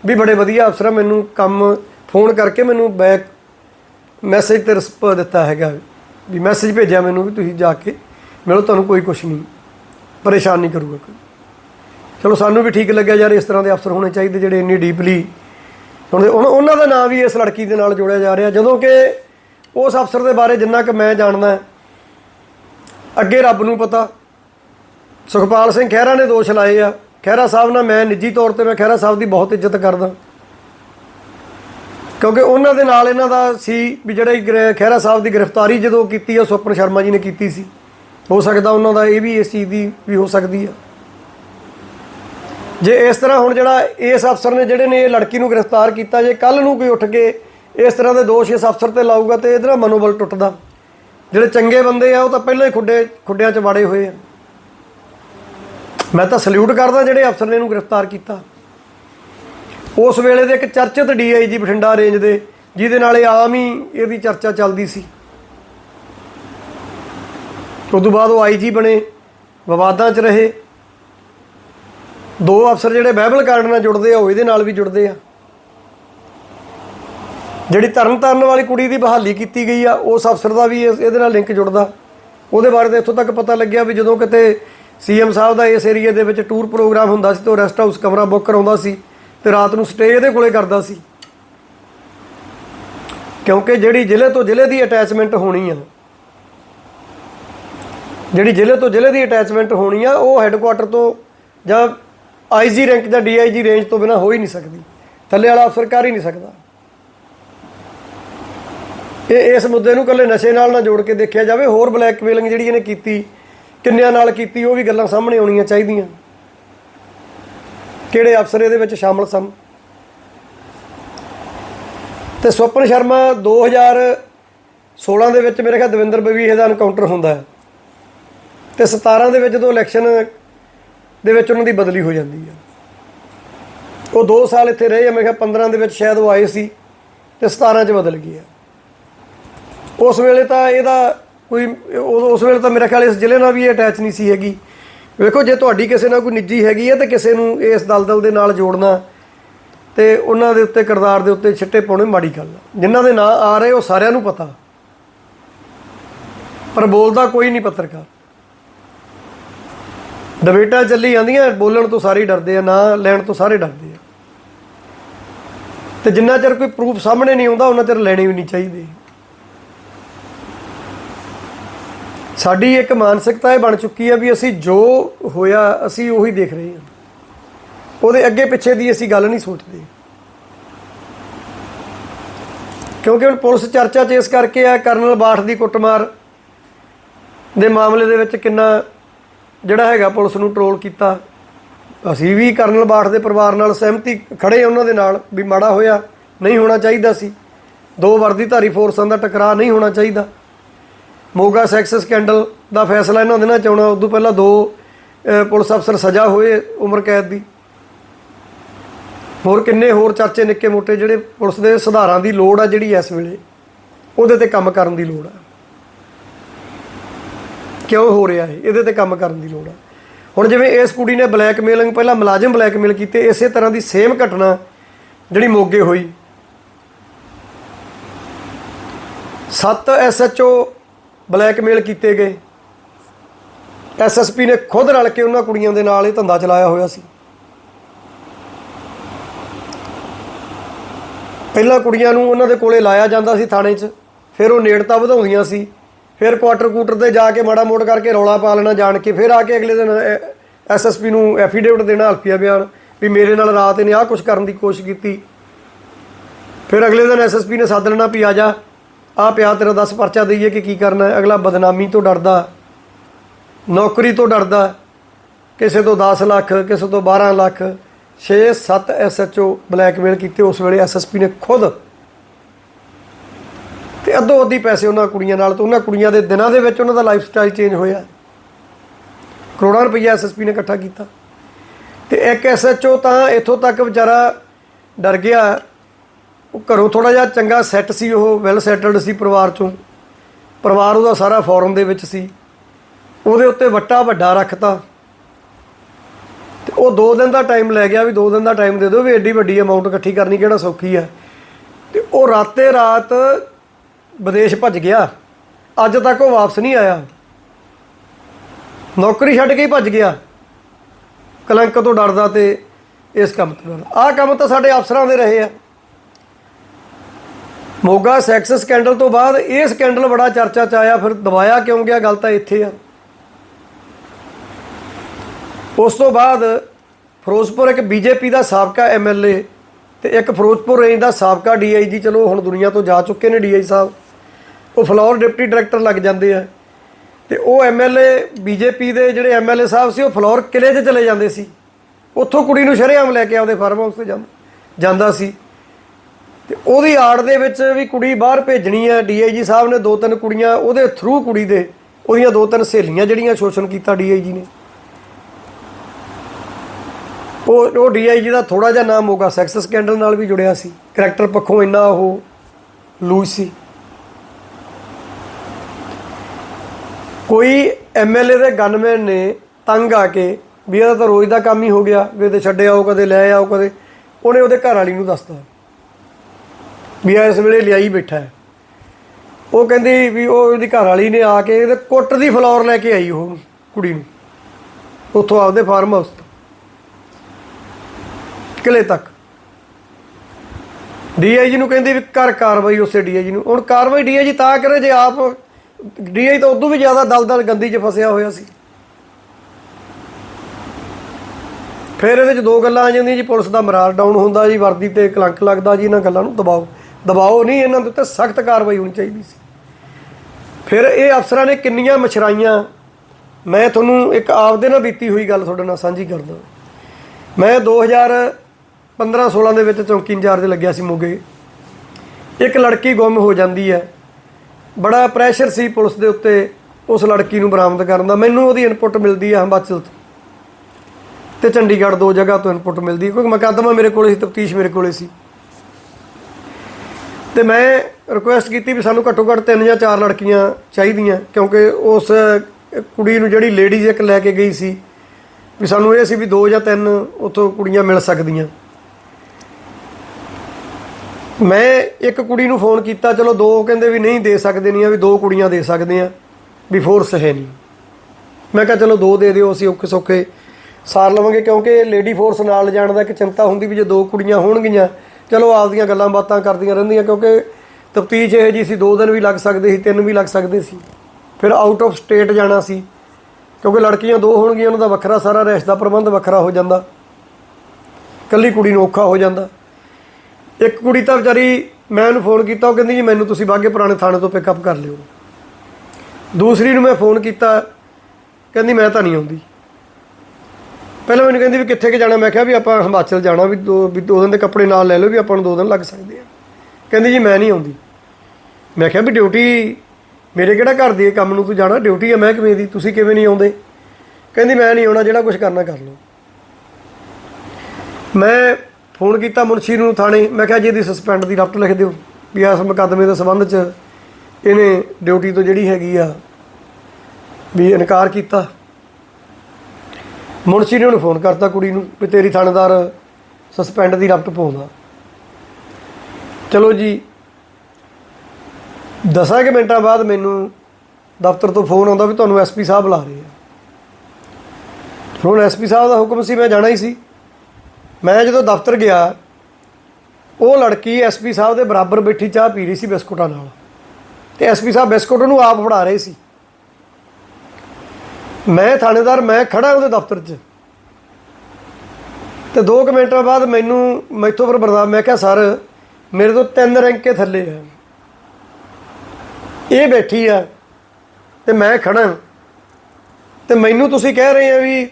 ਵੀ ਬੜੇ ਵਧੀਆ ਅਫਸਰ ਆ, ਮੈਨੂੰ ਕੰਮ ਫੋਨ ਕਰਕੇ ਮੈਨੂੰ ਬੈਕ ਮੈਸੇਜ ਤੇ ਰਿਸਪ ਦਿੱਤਾ ਹੈਗਾ ਵੀ ਮੈਸੇਜ ਭੇਜਿਆ ਮੈਨੂੰ ਵੀ ਤੁਸੀਂ ਜਾ ਕੇ ਮਿਲੋ ਤੁਹਾਨੂੰ ਕੋਈ ਕੁਝ ਨਹੀਂ, ਪਰੇਸ਼ਾਨ ਨਹੀਂ ਕਰੂਗਾ ਕੋਈ। ਚਲੋ ਸਾਨੂੰ ਵੀ ਠੀਕ ਲੱਗਿਆ ਯਾਰ, ਇਸ ਤਰ੍ਹਾਂ ਦੇ ਅਫਸਰ ਹੋਣੇ ਚਾਹੀਦੇ ਜਿਹੜੇ ਇੰਨੀ ਡੀਪਲੀ ਹੁਣ ਹੁਣ ਉਹਨਾਂ ਦਾ ਨਾਮ ਵੀ ਇਸ ਲੜਕੀ ਦੇ ਨਾਲ ਜੋੜਿਆ ਜਾ ਰਿਹਾ। ਜਦੋਂ ਕਿ ਉਸ ਅਫਸਰ ਦੇ ਬਾਰੇ ਜਿੰਨਾ ਕਿ ਮੈਂ ਜਾਣਦਾ, ਅੱਗੇ ਰੱਬ ਨੂੰ ਪਤਾ ਸੁਖਪਾਲ ਸਿੰਘ ਖਹਿਰਾ ਨੇ ਦੋਸ਼ ਲਾਏ ਆ। ਖਹਿਰਾ ਸਾਹਿਬ ਨਾਲ ਮੈਂ ਨਿੱਜੀ ਤੌਰ ਤੇ ਮੈਂ ਖਹਿਰਾ ਸਾਹਿਬ ਦੀ ਬਹੁਤ ਇੱਜ਼ਤ ਕਰਦਾ। ਕਿਉਂਕਿ ਉਹਨਾਂ ਦੇ ਨਾਲ ਇਹਨਾਂ ਦਾ ਸੀ ਵੀ ਜਿਹੜੇ ਗ੍ਰਿ- ਖਹਿਰਾ ਸਾਹਿਬ ਦੀ ਗ੍ਰਿਫਤਾਰੀ ਜਦੋਂ ਕੀਤੀ ਆ ਸੁਪਨ ਸ਼ਰਮਾ ਜੀ ਨੇ ਕੀਤੀ ਸੀ। ਹੋ ਸਕਦਾ ਉਹਨਾਂ ਦਾ ਇਹ ਵੀ ਇਸ ਚੀਜ਼ ਦੀ ਵੀ ਹੋ ਸਕਦੀ ਆ। ਜੇ ਇਸ ਤਰ੍ਹਾਂ ਹੁਣ ਜਿਹੜਾ ਇਸ ਅਫਸਰ ਨੇ ਜਿਹੜੇ ਨੇ ਇਹ ਲੜਕੀ ਨੂੰ ਗ੍ਰਿਫਤਾਰ ਕੀਤਾ, ਜੇ ਕੱਲ ਨੂੰ ਕੋਈ ਉੱਠ ਕੇ ਇਸ ਤਰ੍ਹਾਂ ਦੇ ਦੋਸ਼ ਇਸ ਅਫਸਰ ਤੇ ਲਾਊਗਾ ਤੇ ਇਹਦੇ ਨਾਲ ਮਨੋਬਲ ਟੁੱਟਦਾ। ਜਿਹੜੇ ਚੰਗੇ ਬੰਦੇ ਆ, ਉਹ ਤਾਂ ਪਹਿਲਾਂ ਹੀ ਖੁੱਡੇ, ਖੁੱਡਿਆਂ 'ਚ ਵਾੜੇ ਹੋਏ ਆ। ਮੈਂ ਤਾਂ ਸਲੂਟ ਕਰਦਾ ਜਿਹੜੇ ਅਫਸਰ ਨੇ ਇਹਨੂੰ ਗ੍ਰਿਫਤਾਰ ਕੀਤਾ। ਉਸ ਵੇਲੇ ਦੇ ਇੱਕ ਚਰਚਿਤ ਡੀਆਈਜੀ ਬਠਿੰਡਾ ਰੇਂਜ ਦੇ, ਜਿਹਦੇ ਨਾਲ ਇਹ ਆਮ ਹੀ ਇਹਦੀ ਚਰਚਾ ਚੱਲਦੀ ਸੀ। ਉਸ ਤੋਂ ਬਾਅਦ ਉਹ ਆਈਜੀ ਬਣੇ, ਵਿਵਾਦਾਂ 'ਚ ਰਹੇ। ਦੋ ਅਫਸਰ ਜਿਹੜੇ ਬਾਈਬਲ ਕਾਂਡ ਨਾਲ ਜੁੜਦੇ ਆ, ਉਹ ਇਹਦੇ ਨਾਲ ਵੀ ਜੁੜਦੇ ਆ। ਜਿਹੜੀ ਤਰਨ ਤਾਰਨ ਵਾਲੀ ਕੁੜੀ ਦੀ ਬਹਾਲੀ ਕੀਤੀ ਗਈ ਆ, ਉਸ ਅਫਸਰ ਦਾ ਵੀ ਇਹਦੇ ਨਾਲ ਲਿੰਕ ਜੁੜਦਾ। ਉਹਦੇ ਬਾਰੇ ਤਾਂ ਇੱਥੋਂ ਤੱਕ ਪਤਾ ਲੱਗਿਆ ਵੀ ਜਦੋਂ ਕਿਤੇ ਸੀਐਮ ਸਾਹਿਬ ਦਾ ਇਸ ਏਰੀਆ ਦੇ ਵਿੱਚ ਟੂਰ ਪ੍ਰੋਗਰਾਮ ਹੁੰਦਾ ਸੀ ਤਾਂ ਰੈਸਟ ਹਾਊਸ ਕਮਰਾ ਬੁੱਕ ਕਰਾਉਂਦਾ ਸੀ ਤੇ ਰਾਤ ਨੂੰ ਸਟੇ ਇਹਦੇ ਕੋਲੇ ਕਰਦਾ ਸੀ। ਕਿਉਂਕਿ ਜਿਹੜੀ ਜ਼ਿਲ੍ਹੇ ਤੋਂ ਜ਼ਿਲ੍ਹੇ ਦੀ ਅਟੈਚਮੈਂਟ ਹੋਣੀ ਆ, ਜਿਹੜੀ ਜ਼ਿਲ੍ਹੇ ਤੋਂ ਜ਼ਿਲ੍ਹੇ ਦੀ ਅਟੈਚਮੈਂਟ ਹੋਣੀ ਆ, ਉਹ ਹੈੱਡਕੁਆਟਰ ਤੋਂ ਜਾਂ ਆਈਜੀ ਰੈਂਕ ਜਾਂ ਡੀਆਈਜੀ ਰੇਂਜ ਤੋਂ ਬਿਨਾ ਹੋ ਹੀ ਨਹੀਂ ਸਕਦੀ। ਥੱਲੇ ਵਾਲਾ ਅਫਸਰ ਕਰ ਹੀ ਨਹੀਂ ਸਕਦਾ। ਇਹ ਇਸ ਮੁੱਦੇ ਨੂੰ ਕੱਲੇ ਨਸ਼ੇ ਨਾਲ ਨਾ ਜੋੜ ਕੇ ਦੇਖਿਆ ਜਾਵੇ, ਹੋਰ ਬਲੈਕਮੇਲਿੰਗ ਜਿਹੜੀ ਇਹਨੇ ਕੀਤੀ ਕਿੰਨਿਆਂ ਨਾਲ ਕੀਤੀ, ਉਹ ਵੀ ਗੱਲਾਂ ਸਾਹਮਣੇ ਆਉਣੀਆਂ ਚਾਹੀਦੀਆਂ। ਕਿਹੜੇ ਅਫਸਰ ਇਹਦੇ ਵਿੱਚ ਸ਼ਾਮਲ ਸਨ? ਤੇ ਸੁਪਨ ਸ਼ਰਮਾ 2016 ਦੇ ਵਿੱਚ ਮੇਰੇ ਖਿਆਲ ਦਵਿੰਦਰ ਬਵੀਹੇ ਦਾ ਐਨਕਾਊਂਟਰ ਹੁੰਦਾ ਹੈ। ਤੇ 17 ਦੇ ਵਿੱਚ ਜਦੋਂ ਇਲੈਕਸ਼ਨ ਦੇ ਵਿੱਚ ਉਹਨਾਂ ਦੀ ਬਦਲੀ ਹੋ ਜਾਂਦੀ ਹੈ। ਉਹ 2 ਸਾਲ ਇੱਥੇ ਰਹੇ ਆ ਮੇਰੇ ਖਿਆਲ 15 ਦੇ ਵਿੱਚ ਸ਼ਾਇਦ ਉਹ ਆਏ ਸੀ ਤੇ 17 ਚ ਬਦਲ ਗਏ ਆ ਉਸ ਵੇਲੇ ਤਾਂ ਇਹਦਾ ਕੋਈ, ਉਹ- ਉਸ ਵੇਲੇ ਤਾਂ ਮੇਰੇ ਖਿਆਲ ਇਸ ਜ਼ਿਲ੍ਹੇ ਨਾਲ ਵੀ ਇਹ ਅਟੈਚ ਨਹੀਂ ਸੀ ਹੈਗੀ। ਵੇਖੋ, ਜੇ ਤੁਹਾਡੀ ਕਿਸੇ ਨਾਲ ਕੋਈ ਨਿੱਜੀ ਹੈਗੀ ਹੈ ਤਾਂ ਕਿਸੇ ਨੂੰ ਇਸ ਦਲਦਲ ਦੇ ਨਾਲ ਜੋੜਨਾ, ਤੇ ਉਹਨਾਂ ਦੇ ਉੱਤੇ, ਕਿਰਦਾਰ ਦੇ ਉੱਤੇ ਛਿੱਟੇ ਪਾਉਣੇ ਮਾੜੀ ਗੱਲ ਆ। ਜਿਨ੍ਹਾਂ ਦੇ ਨਾਂ ਆ ਰਹੇ, ਉਹ ਸਾਰਿਆਂ ਨੂੰ ਪਤਾ। ਪਰ ਬੋਲਦਾ ਕੋਈ ਨਹੀਂ ਪੱਤਰਕਾਰ। ਡਿਬੇਟਾਂ ਚੱਲੀ ਜਾਂਦੀਆਂ, ਬੋਲਣ ਤੋਂ ਸਾਰੇ ਹੀ ਡਰਦੇ ਆ, ਨਾਂ ਲੈਣ ਤੋਂ ਸਾਰੇ ਡਰਦੇ ਆ। ਤੇ ਜਿੰਨਾ ਚਿਰ ਕੋਈ ਪ੍ਰੂਫ ਸਾਹਮਣੇ ਨਹੀਂ ਆਉਂਦਾ, ਉਹਨਾਂ ਚਿਰ ਲੈਣੇ ਵੀ ਨਹੀਂ ਚਾਹੀਦੇ। ਸਾਡੀ ਇੱਕ ਮਾਨਸਿਕਤਾ ਇਹ ਬਣ ਚੁੱਕੀ ਹੈ ਵੀ ਅਸੀਂ ਜੋ ਹੋਇਆ, ਅਸੀਂ ਉਹੀ ਦੇਖ ਰਹੇ ਹਾਂ। ਉਹਦੇ ਅੱਗੇ ਪਿੱਛੇ ਦੀ ਅਸੀਂ ਗੱਲ ਨਹੀਂ ਸੋਚਦੇ। ਕਿਉਂਕਿ ਹੁਣ ਪੁਲਿਸ ਚਰਚਾ 'ਚ ਇਸ ਕਰਕੇ ਆ, ਕਰਨਲ ਬਾਠ ਦੀ ਕੁੱਟਮਾਰ ਦੇ ਮਾਮਲੇ ਦੇ ਵਿੱਚ ਕਿੰਨਾ ਜਿਹੜਾ ਹੈਗਾ ਪੁਲਿਸ ਨੂੰ ਟਰੋਲ ਕੀਤਾ। ਅਸੀਂ ਵੀ ਕਰਨਲ ਬਾਠ ਦੇ ਪਰਿਵਾਰ ਨਾਲ ਸਹਿਮਤੀ ਖੜੇ ਉਹਨਾਂ ਦੇ ਨਾਲ ਵੀ ਮਾੜਾ ਹੋਇਆ, ਨਹੀਂ ਹੋਣਾ ਚਾਹੀਦਾ ਸੀ। ਦੋ ਵਰਦੀਧਾਰੀ ਫੋਰਸਾਂ ਦਾ ਟਕਰਾਅ ਨਹੀਂ ਹੋਣਾ ਚਾਹੀਦਾ। ਮੋਗਾ ਸੈਕਸ ਸਕੈਂਡਲ ਦਾ ਫੈਸਲਾ ਇਹਨਾਂ ਦੇ ਨਾਲ ਆਉਣਾ, ਉਦੋਂ ਪਹਿਲਾਂ ਦੋ ਪੁਲਿਸ ਅਫਸਰ ਸਜ਼ਾ ਹੋਏ ਉਮਰ ਕੈਦ ਦੀ। ਹੋਰ ਕਿੰਨੇ ਹੋਰ ਚਰਚੇ ਨਿੱਕੇ ਮੋਟੇ ਜਿਹੜੇ ਪੁਲਿਸ ਦੇ ਸੁਧਾਰਾਂ ਦੀ ਲੋੜ ਆ ਜਿਹੜੀ ਇਸ ਵੇਲੇ, ਉਹਦੇ ਤੇ ਕੰਮ ਕਰਨ ਦੀ ਲੋੜ ਆ। ਕਿਉਂ ਹੋ ਰਿਹਾ ਹੈ ਇਹਦੇ ਤੇ ਕੰਮ ਕਰਨ ਦੀ ਲੋੜ ਆ। ਹੁਣ ਜਿਵੇਂ ਇਸ ਕੁੜੀ ਨੇ ਬਲੈਕਮੇਲਿੰਗ, ਪਹਿਲਾਂ ਮੁਲਾਜ਼ਮ ਬਲੈਕਮੇਲ ਕੀਤੇ, ਇਸੇ ਤਰ੍ਹਾਂ ਦੀ ਸੇਮ ਘਟਨਾ ਜਿਹੜੀ ਮੋਗੇ ਹੋਈ। ਸੱਤ ਐਸਐਚਓ ਬਲੈਕਮੇਲ ਕੀਤੇ ਗਏ। ਐਸਐਸਪੀ ਨੇ ਖੁਦ ਰਲ ਕੇ ਉਹਨਾਂ ਕੁੜੀਆਂ ਦੇ ਨਾਲ ਇਹ ਧੰਦਾ ਚਲਾਇਆ ਹੋਇਆ ਸੀ। ਪਹਿਲਾਂ ਕੁੜੀਆਂ ਨੂੰ ਉਹਨਾਂ ਦੇ ਕੋਲੇ ਲਾਇਆ ਜਾਂਦਾ ਸੀ ਥਾਣੇ 'ਚ, ਫਿਰ ਉਹ ਨੇੜਤਾ ਵਧਾਉਂਦੀਆਂ ਸੀ, ਫਿਰ ਕੁਆਟਰ ਕੂਟਰ ਤੇ ਜਾ ਕੇ ਮਾੜਾ ਮੋੜ ਕਰਕੇ ਰੌਲਾ ਪਾ ਲੈਣਾ ਜਾਣ ਕੇ, ਫਿਰ ਆ ਕੇ ਅਗਲੇ ਦਿਨ ਐਸਐਸਪੀ ਨੂੰ ਐਫੀਡੇਵਿਟ ਦੇਣਾ ਹਲਫੀਆ ਬਿਆਨ ਵੀ ਮੇਰੇ ਨਾਲ ਰਾਤ ਇਹਨੇ ਆਹ ਕੁਝ ਕਰਨ ਦੀ ਕੋਸ਼ਿਸ਼ ਕੀਤੀ। ਫਿਰ ਅਗਲੇ ਦਿਨ ਐਸਐਸਪੀ ਨੇ ਸੱਦ ਲੈਣਾ ਵੀ ਆ ਜਾ। ਆ ਪਿਆ ਤੇਰਾ 10 ਪਰਚਾ ਦਈਏ ਕਿ ਕੀ ਕਰਨਾ ਹੈ? ਅਗਲਾ ਬਦਨਾਮੀ ਤੋਂ ਡਰਦਾ, ਨੌਕਰੀ ਤੋਂ ਡਰਦਾ, ਕਿਸੇ ਤੋਂ 10 ਲੱਖ, ਕਿਸੇ ਤੋਂ 12 ਲੱਖ 6 7 ਐਸਐਚਓ ਬਲੈਕਮੇਲ ਕੀਤੇ, ਉਸ ਵੇਲੇ ਐਸਐਸਪੀ ਨੇ ਖੁਦ ਤੇ ਅੱਧੋ ਅੱਧੀ ਪੈਸੇ ਉਹਨਾਂ ਕੁੜੀਆਂ ਨਾਲ ਤੇ ਉਹਨਾਂ ਕੁੜੀਆਂ ਦੇ ਦਿਨਾਂ ਦੇ ਵਿੱਚ ਉਹਨਾਂ ਦਾ ਲਾਈਫ ਸਟਾਈਲ ਚੇਂਜ ਹੋਇਆ। ਕਰੋੜਾਂ ਰੁਪਈਆ ਐਸਐਸਪੀ ਨੇ ਇਕੱਠਾ ਕੀਤਾ। ਤੇ ਇੱਕ ਐਸਐਚਓ ਤਾਂ ਇੱਥੋਂ ਤੱਕ ਵਿਚਾਰਾ ਡਰ ਗਿਆ। ਉਹ ਘਰੋਂ ਥੋੜਾ ਜਿਹਾ ਚੰਗਾ ਸੈੱਟ ਸੀ, ਉਹ ਵੈਲ ਸੈਟਲਡ ਸੀ ਪਰਿਵਾਰ ਚੋਂ। ਪਰਿਵਾਰ ਉਹਦਾ ਸਾਰਾ ਫੋਰਨ ਦੇ ਵਿੱਚ ਸੀ। ਉਹਦੇ ਉੱਤੇ ਵੱਟਾ ਵੱਡਾ ਰੱਖਤਾ। ਤੇ ਉਹ 2 ਦਿਨ ਦਾ ਟਾਈਮ ਲੈ ਗਿਆ ਵੀ 2 ਦਿਨ ਦਾ ਟਾਈਮ ਦੇ ਦਿਓ ਵੀ ਐਡੀ ਵੱਡੀ ਅਮਾਉਂਟ ਇਕੱਠੀ ਕਰਨੀ ਕਿਹੜਾ ਸੌਖੀ ਆ। ਤੇ ਉਹ ਰਾਤੇ ਰਾਤ ਵਿਦੇਸ਼ ਭੱਜ ਗਿਆ। ਅੱਜ ਤੱਕ ਉਹ ਵਾਪਸ ਨਹੀਂ ਆਇਆ। ਨੌਕਰੀ ਛੱਡ ਕੇ ਹੀ ਭੱਜ ਗਿਆ। ਕਲੰਕ ਤੋਂ ਡਰਦਾ ਤੇ ਇਸ ਕੰਮ ਤੋਂ ਡਰਦਾ। ਆਹ ਕੰਮ ਤਾਂ ਸਾਡੇ ਅਫਸਰਾਂ ਦੇ ਰਹੇ ਆ। ਮੋਗਾ ਸੈਕਸ ਸਕੈਂਡਲ ਤੋਂ ਬਾਅਦ ਇਹ ਸਕੈਂਡਲ ਬੜਾ ਚਰਚਾ ਚ ਆਇਆ, ਫਿਰ ਦਬਾਇਆ ਕਿਉਂ ਗਿਆ? ਗੱਲ ਤਾਂ ਇੱਥੇ ਆ। ਉਸ ਤੋਂ ਬਾਅਦ ਫਿਰੋਜ਼ਪੁਰ ਇੱਕ ਬੀਜੇਪੀ ਦਾ ਸਾਬਕਾ ਐਮਐਲਏ ਤੇ ਇੱਕ ਫਿਰੋਜ਼ਪੁਰ ਰੇਂਜ ਦਾ ਸਾਬਕਾ ਡੀਆਈਜੀ ਚਲੋ, ਹੁਣ ਦੁਨੀਆ ਤੋਂ ਜਾ ਚੁੱਕੇ ਨੇ ਡੀਆਈ ਸਾਹਿਬ। ਉਹ ਫਲੋਰ ਡਿਪਟੀ ਡਾਇਰੈਕਟਰ ਲੱਗ ਜਾਂਦੇ ਆ। ਤੇ ਉਹ ਐਮਐਲਏ ਬੀਜੇਪੀ ਦੇ ਜਿਹੜੇ ਐਮਐਲਏ ਸਾਹਿਬ ਸੀ, ਉਹ ਫਲੋਰ ਕਿਲੇ 'ਚ ਚਲੇ ਜਾਂਦੇ ਸੀ। ਉੱਥੋਂ ਕੁੜੀ ਨੂੰ ਸ਼ਰੇਆਮ ਲੈ ਕੇ ਆਉਂਦੇ ਫਾਰਮ ਹਾਊਸ ਤੇ ਜਾਂਦਾ ਜਾਂਦਾ ਸੀ। ਤੇ ਉਹਦੀ ਆੜ ਦੇ ਵਿੱਚ ਵੀ ਕੁੜੀ ਬਾਹਰ ਭੇਜਣੀ ਹੈ। ਡੀਆਈਜੀ ਸਾਹਿਬ ਨੇ ਦੋ ਤਿੰਨ ਕੁੜੀਆਂ ਉਹਦੇ ਥਰੂ ਕੁੜੀ ਦੇ, ਉਹਦੀਆਂ ਦੋ ਤਿੰਨ ਸਹੇਲੀਆਂ ਜਿਹੜੀਆਂ ਸ਼ੋਸ਼ਣ ਕੀਤਾ ਡੀਆਈਜੀ ਨੇ। ਉਹ ਉਹ ਡੀਆਈਜੀ ਦਾ ਥੋੜਾ ਜਿਹਾ ਨਾਮ ਹੋਗਾ ਸੈਕਸ ਸਕੈਂਡਲ ਨਾਲ ਵੀ ਜੁੜਿਆ ਸੀ। ਕਰੈਕਟਰ ਪੱਖੋਂ ਇੰਨਾ ਉਹ ਲੂਜ਼ ਸੀ। ਕੋਈ ਐਮਐਲਏ ਦੇ ਗਨਮੈਨ ਨੇ ਤੰਗ ਆ ਕੇ ਵੀ ਇਹਦਾ ਤਾਂ ਰੋਜ਼ ਦਾ ਕੰਮ ਹੀ ਹੋ ਗਿਆ, ਵੀ ਇਹਦੇ ਛੱਡਿਆ ਉਹ ਕਦੇ ਲੈ ਆਓ, ਕਦੇ ਉਹਨੇ ਉਹਦੇ ਘਰ ਵਾਲੀ ਨੂੰ ਦੱਸਤਾ। ਵੀ ਆ ਇਸ ਵੇਲੇ ਲਿਆਈ ਬੈਠਾ ਹੈ। ਉਹ ਕਹਿੰਦੀ ਵੀ ਉਹ ਉਹਦੀ ਘਰ ਵਾਲੀ ਨੇ ਆ ਕੇ ਇਹਦੇ ਕੁੱਟ ਦੀ ਫਲੋਰ ਲੈ ਕੇ ਆਈ ਉਹ ਕੁੜੀ ਨੂੰ। ਉੱਥੋਂ ਆਪਦੇ ਫਾਰਮ ਹਾਊਸ ਤੋਂ। ਕਿਲੇ ਤੱਕ। ਡੀਆਈਜੀ ਨੂੰ ਕਹਿੰਦੀ ਵੀ ਕਰ ਕਾਰਵਾਈ ਉਸੇ ਡੀਆਈਜੀ ਨੂੰ। ਹੁਣ ਕਾਰਵਾਈ ਡੀਆਈਜੀ ਤਾਂ ਕਰੇ ਜੇ ਆਪ ਡੀਆਈ ਤਾਂ ਉਦੋਂ ਵੀ ਜ਼ਿਆਦਾ ਦਲਦਲ ਗੰਦੀ 'ਚ ਫਸਿਆ ਹੋਇਆ ਸੀ। ਫਿਰ ਇਹਦੇ 'ਚ ਦੋ ਗੱਲਾਂ ਆ ਜਾਂਦੀਆਂ ਜੀ, ਪੁਲਿਸ ਦਾ ਮਰਾਲ ਡਾਊਨ ਹੁੰਦਾ ਜੀ, ਵਰਦੀ ਤੇ ਕਲੰਕ ਲੱਗਦਾ ਜੀ, ਇਹਨਾਂ ਗੱਲਾਂ ਨੂੰ ਦਬਾਓ। ਦਬਾਓ ਨਹੀਂ, ਇਹਨਾਂ ਦੇ ਉੱਤੇ ਸਖਤ ਕਾਰਵਾਈ ਹੋਣੀ ਚਾਹੀਦੀ ਸੀ। ਫਿਰ ਇਹ ਅਫਸਰਾਂ ਨੇ ਕਿੰਨੀਆਂ ਮਛਰਾਈਆਂ। ਮੈਂ ਤੁਹਾਨੂੰ ਇੱਕ ਆਪਦੇ ਨਾਲ ਬੀਤੀ ਹੋਈ ਗੱਲ ਤੁਹਾਡੇ ਨਾਲ ਸਾਂਝੀ ਕਰਦਾ। ਮੈਂ 2015 16 ਦੇ ਵਿੱਚ ਚੌਂਕੀ ਇੰਚਾਰਜ ਲੱਗਿਆ ਸੀ ਮੋਗੇ। ਇੱਕ ਲੜਕੀ ਗੁੰਮ ਹੋ ਜਾਂਦੀ ਹੈ। ਬੜਾ ਪ੍ਰੈਸ਼ਰ ਸੀ ਪੁਲਿਸ ਦੇ ਉੱਤੇ ਉਸ ਲੜਕੀ ਨੂੰ ਬਰਾਮਦ ਕਰਨ ਦਾ। ਮੈਨੂੰ ਉਹਦੀ ਇਨਪੁਟ ਮਿਲਦੀ ਹੈ ਹਿਮਾਚਲ ਤੋਂ। ਤੇ ਚੰਡੀਗੜ੍ਹ ਦੋ ਜਗ੍ਹਾ ਤੋਂ ਇਨਪੁਟ ਮਿਲਦੀ ਕਿਉਂਕਿ ਮੁਕੱਦਮਾ ਮੇਰੇ ਕੋਲੇ ਸੀ, ਤਫਤੀਸ਼ ਮੇਰੇ ਕੋਲੇ ਸੀ। ਤੇ ਮੈਂ ਰਿਕੁਐਸਟ ਕੀਤੀ ਵੀ ਸਾਨੂੰ ਘੱਟੋ ਘੱਟ ਤਿੰਨ ਜਾਂ ਚਾਰ ਲੜਕੀਆਂ ਚਾਹੀਦੀਆਂ, ਕਿਉਂਕਿ ਉਸ ਕੁੜੀ ਨੂੰ ਜਿਹੜੀ ਲੇਡੀਜ਼ ਇੱਕ ਲੈ ਕੇ ਗਈ ਸੀ, ਵੀ ਸਾਨੂੰ ਇਹ ਸੀ ਵੀ ਦੋ ਜਾਂ ਤਿੰਨ ਉੱਥੋਂ ਕੁੜੀਆਂ ਮਿਲ ਸਕਦੀਆਂ। ਮੈਂ ਇੱਕ ਕੁੜੀ ਨੂੰ ਫੋਨ ਕੀਤਾ, ਚਲੋ ਦੋ ਕਹਿੰਦੇ ਵੀ ਨਹੀਂ ਦੇ ਸਕਦੇ ਨਹੀਂ, ਆ ਵੀ ਦੋ ਕੁੜੀਆਂ ਦੇ ਸਕਦੇ ਆ, ਵੀ ਫੋਰਸ ਹੈ ਨਹੀਂ। ਮੈਂ ਕਿਹਾ ਚਲੋ ਦੋ ਦੇ ਦਿਓ, ਅਸੀਂ ਔਖੇ ਸੌਖੇ ਸਾਰ ਲਵਾਂਗੇ, ਕਿਉਂਕਿ ਲੇਡੀ ਫੋਰਸ ਨਾਲ ਜਾਣ ਦਾ ਇੱਕ ਚਿੰਤਾ ਹੁੰਦੀ ਵੀ ਜੇ ਦੋ ਕੁੜੀਆਂ ਹੋਣਗੀਆਂ ਚਲੋ ਆਪਦੀਆਂ ਗੱਲਾਂ ਬਾਤਾਂ ਕਰਦੀਆਂ ਰਹਿੰਦੀਆਂ ਕਿਉਂਕਿ ਤਫਤੀਸ਼ ਇਹ ਜੀ ਸੀ, ਦੋ ਦਿਨ ਵੀ ਲੱਗ ਸਕਦੇ ਸੀ, ਤਿੰਨ ਵੀ ਲੱਗ ਸਕਦੇ ਸੀ। ਫਿਰ ਆਊਟ ਆਫ ਸਟੇਟ ਜਾਣਾ ਸੀ। ਕਿਉਂਕਿ ਲੜਕੀਆਂ ਦੋ ਹੋਣਗੀਆਂ, ਉਹਨਾਂ ਦਾ ਵੱਖਰਾ ਸਾਰਾ ਰੈਸ਼ ਦਾ ਪ੍ਰਬੰਧ ਵੱਖਰਾ ਹੋ ਜਾਂਦਾ। ਕੱਲੀ ਕੁੜੀ ਨੂੰ ਔਖਾ ਹੋ ਜਾਂਦਾ। ਇੱਕ ਕੁੜੀ ਤਾਂ ਵਿਚਾਰੀ ਮੈਂ ਉਹਨੂੰ ਫੋਨ ਕੀਤਾ, ਉਹ ਕਹਿੰਦੀ ਜੀ ਮੈਨੂੰ ਤੁਸੀਂ ਬਾਗੇ ਪੁਰਾਣੇ ਥਾਣੇ ਤੋਂ ਪਿਕਅਪ ਕਰ ਲਿਓ। ਦੂਸਰੀ ਨੂੰ ਮੈਂ ਫੋਨ ਕੀਤਾ, ਕਹਿੰਦੀ ਮੈਂ ਤਾਂ ਨਹੀਂ ਆਉਂਦੀ। ਪਹਿਲਾਂ ਮੈਨੂੰ ਕਹਿੰਦੀ ਵੀ ਕਿੱਥੇ ਕਿ ਜਾਣਾ? ਮੈਂ ਕਿਹਾ ਵੀ ਆਪਾਂ ਹਿਮਾਚਲ ਜਾਣਾ, ਵੀ ਦੋ ਵੀ ਦੋ ਦਿਨ ਦੇ ਕੱਪੜੇ ਨਾਲ ਲੈ ਲਓ ਵੀ ਆਪਾਂ ਨੂੰ ਦੋ ਦਿਨ ਲੱਗ ਸਕਦੇ ਆ। ਕਹਿੰਦੀ ਜੀ, ਮੈਂ ਨਹੀਂ ਆਉਂਦੀ। ਮੈਂ ਕਿਹਾ ਵੀ ਡਿਊਟੀ ਮੇਰੇ ਕਿਹੜਾ ਘਰ ਦੀ ਕੰਮ ਨੂੰ ਤੂੰ ਜਾਣਾ, ਡਿਊਟੀ ਆ ਮੈਂ ਕਿਵੇਂ ਦੀ, ਤੁਸੀਂ ਕਿਵੇਂ ਨਹੀਂ ਆਉਂਦੇ? ਕਹਿੰਦੀ ਮੈਂ ਨਹੀਂ ਆਉਣਾ, ਜਿਹੜਾ ਕੁਝ ਕਰਨਾ ਕਰ ਲਓ। ਮੈਂ ਫੋਨ ਕੀਤਾ ਮੁਨਸ਼ੀ ਨੂੰ ਥਾਣੇ, ਮੈਂ ਕਿਹਾ ਜੀ, ਇਹਦੀ ਸਸਪੈਂਡ ਦੀ ਰਫਟ ਲਿਖ ਦਿਓ, ਵੀ ਇਸ ਮੁਕੱਦਮੇ ਦੇ ਸੰਬੰਧ 'ਚ ਇਹਨੇ ਡਿਊਟੀ ਤੋਂ ਜਿਹੜੀ ਹੈਗੀ ਆ, ਵੀ ਇਨਕਾਰ ਕੀਤਾ। ਮੁਨਸ਼ੀ ਨੇ ਉਹਨੂੰ ਫੋਨ ਕਰਤਾ ਕੁੜੀ ਨੂੰ ਵੀ ਤੇਰੀ ਥਾਣੇਦਾਰ ਸਸਪੈਂਡ ਦੀ ਰਫਟ ਪਾਉਂਦਾ। ਚਲੋ ਜੀ, ਦਸਾਂ ਕੁ ਮਿੰਟਾਂ ਬਾਅਦ ਮੈਨੂੰ ਦਫ਼ਤਰ ਤੋਂ ਫੋਨ ਆਉਂਦਾ ਵੀ ਤੁਹਾਨੂੰ ਐਸਪੀ ਸਾਹਿਬ ਬੁਲਾ ਰਹੇ ਆ। ਹੁਣ ਐਸਪੀ ਸਾਹਿਬ ਦਾ ਹੁਕਮ ਸੀ, ਮੈਂ ਜਾਣਾ ਹੀ ਸੀ। ਮੈਂ ਜਦੋਂ ਦਫ਼ਤਰ ਗਿਆ, ਉਹ ਲੜਕੀ ਐਸਪੀ ਸਾਹਿਬ ਦੇ ਬਰਾਬਰ ਬੈਠੀ ਚਾਹ ਪੀ ਰਹੀ ਸੀ ਬਿਸਕੁਟਾਂ ਨਾਲ। ਤੇ ਐਸਪੀ ਸਾਹਿਬ ਬਿਸਕੁਟ ਨੂੰ ਆਪ ਫੜਾ ਰਹੇ ਸੀ। ਮੈਂ ਥਾਣੇਦਾਰ, ਮੈਂ ਖੜਾ ਉਹਦੇ ਦਫ਼ਤਰ 'ਚ। ਤੇ 2 ਮਿੰਟਾਂ ਬਾਅਦ ਮੈਨੂੰ, ਮੈਥੋਂ ਫਿਰ ਬਰਦਾ ਮੈਂ ਕਿਹਾ, ਸਰ, ਮੇਰੇ ਤੋਂ ਤਿੰਨ ਰੈਂਕ ਕੇ ਥੱਲੇ ਹੈ ਇਹ ਬੈਠੀ ਆ ਤੇ ਮੈਂ ਖੜਾ ਤੇ ਮੈਨੂੰ ਤੁਸੀਂ ਕਹਿ ਰਹੇ ਆ ਵੀ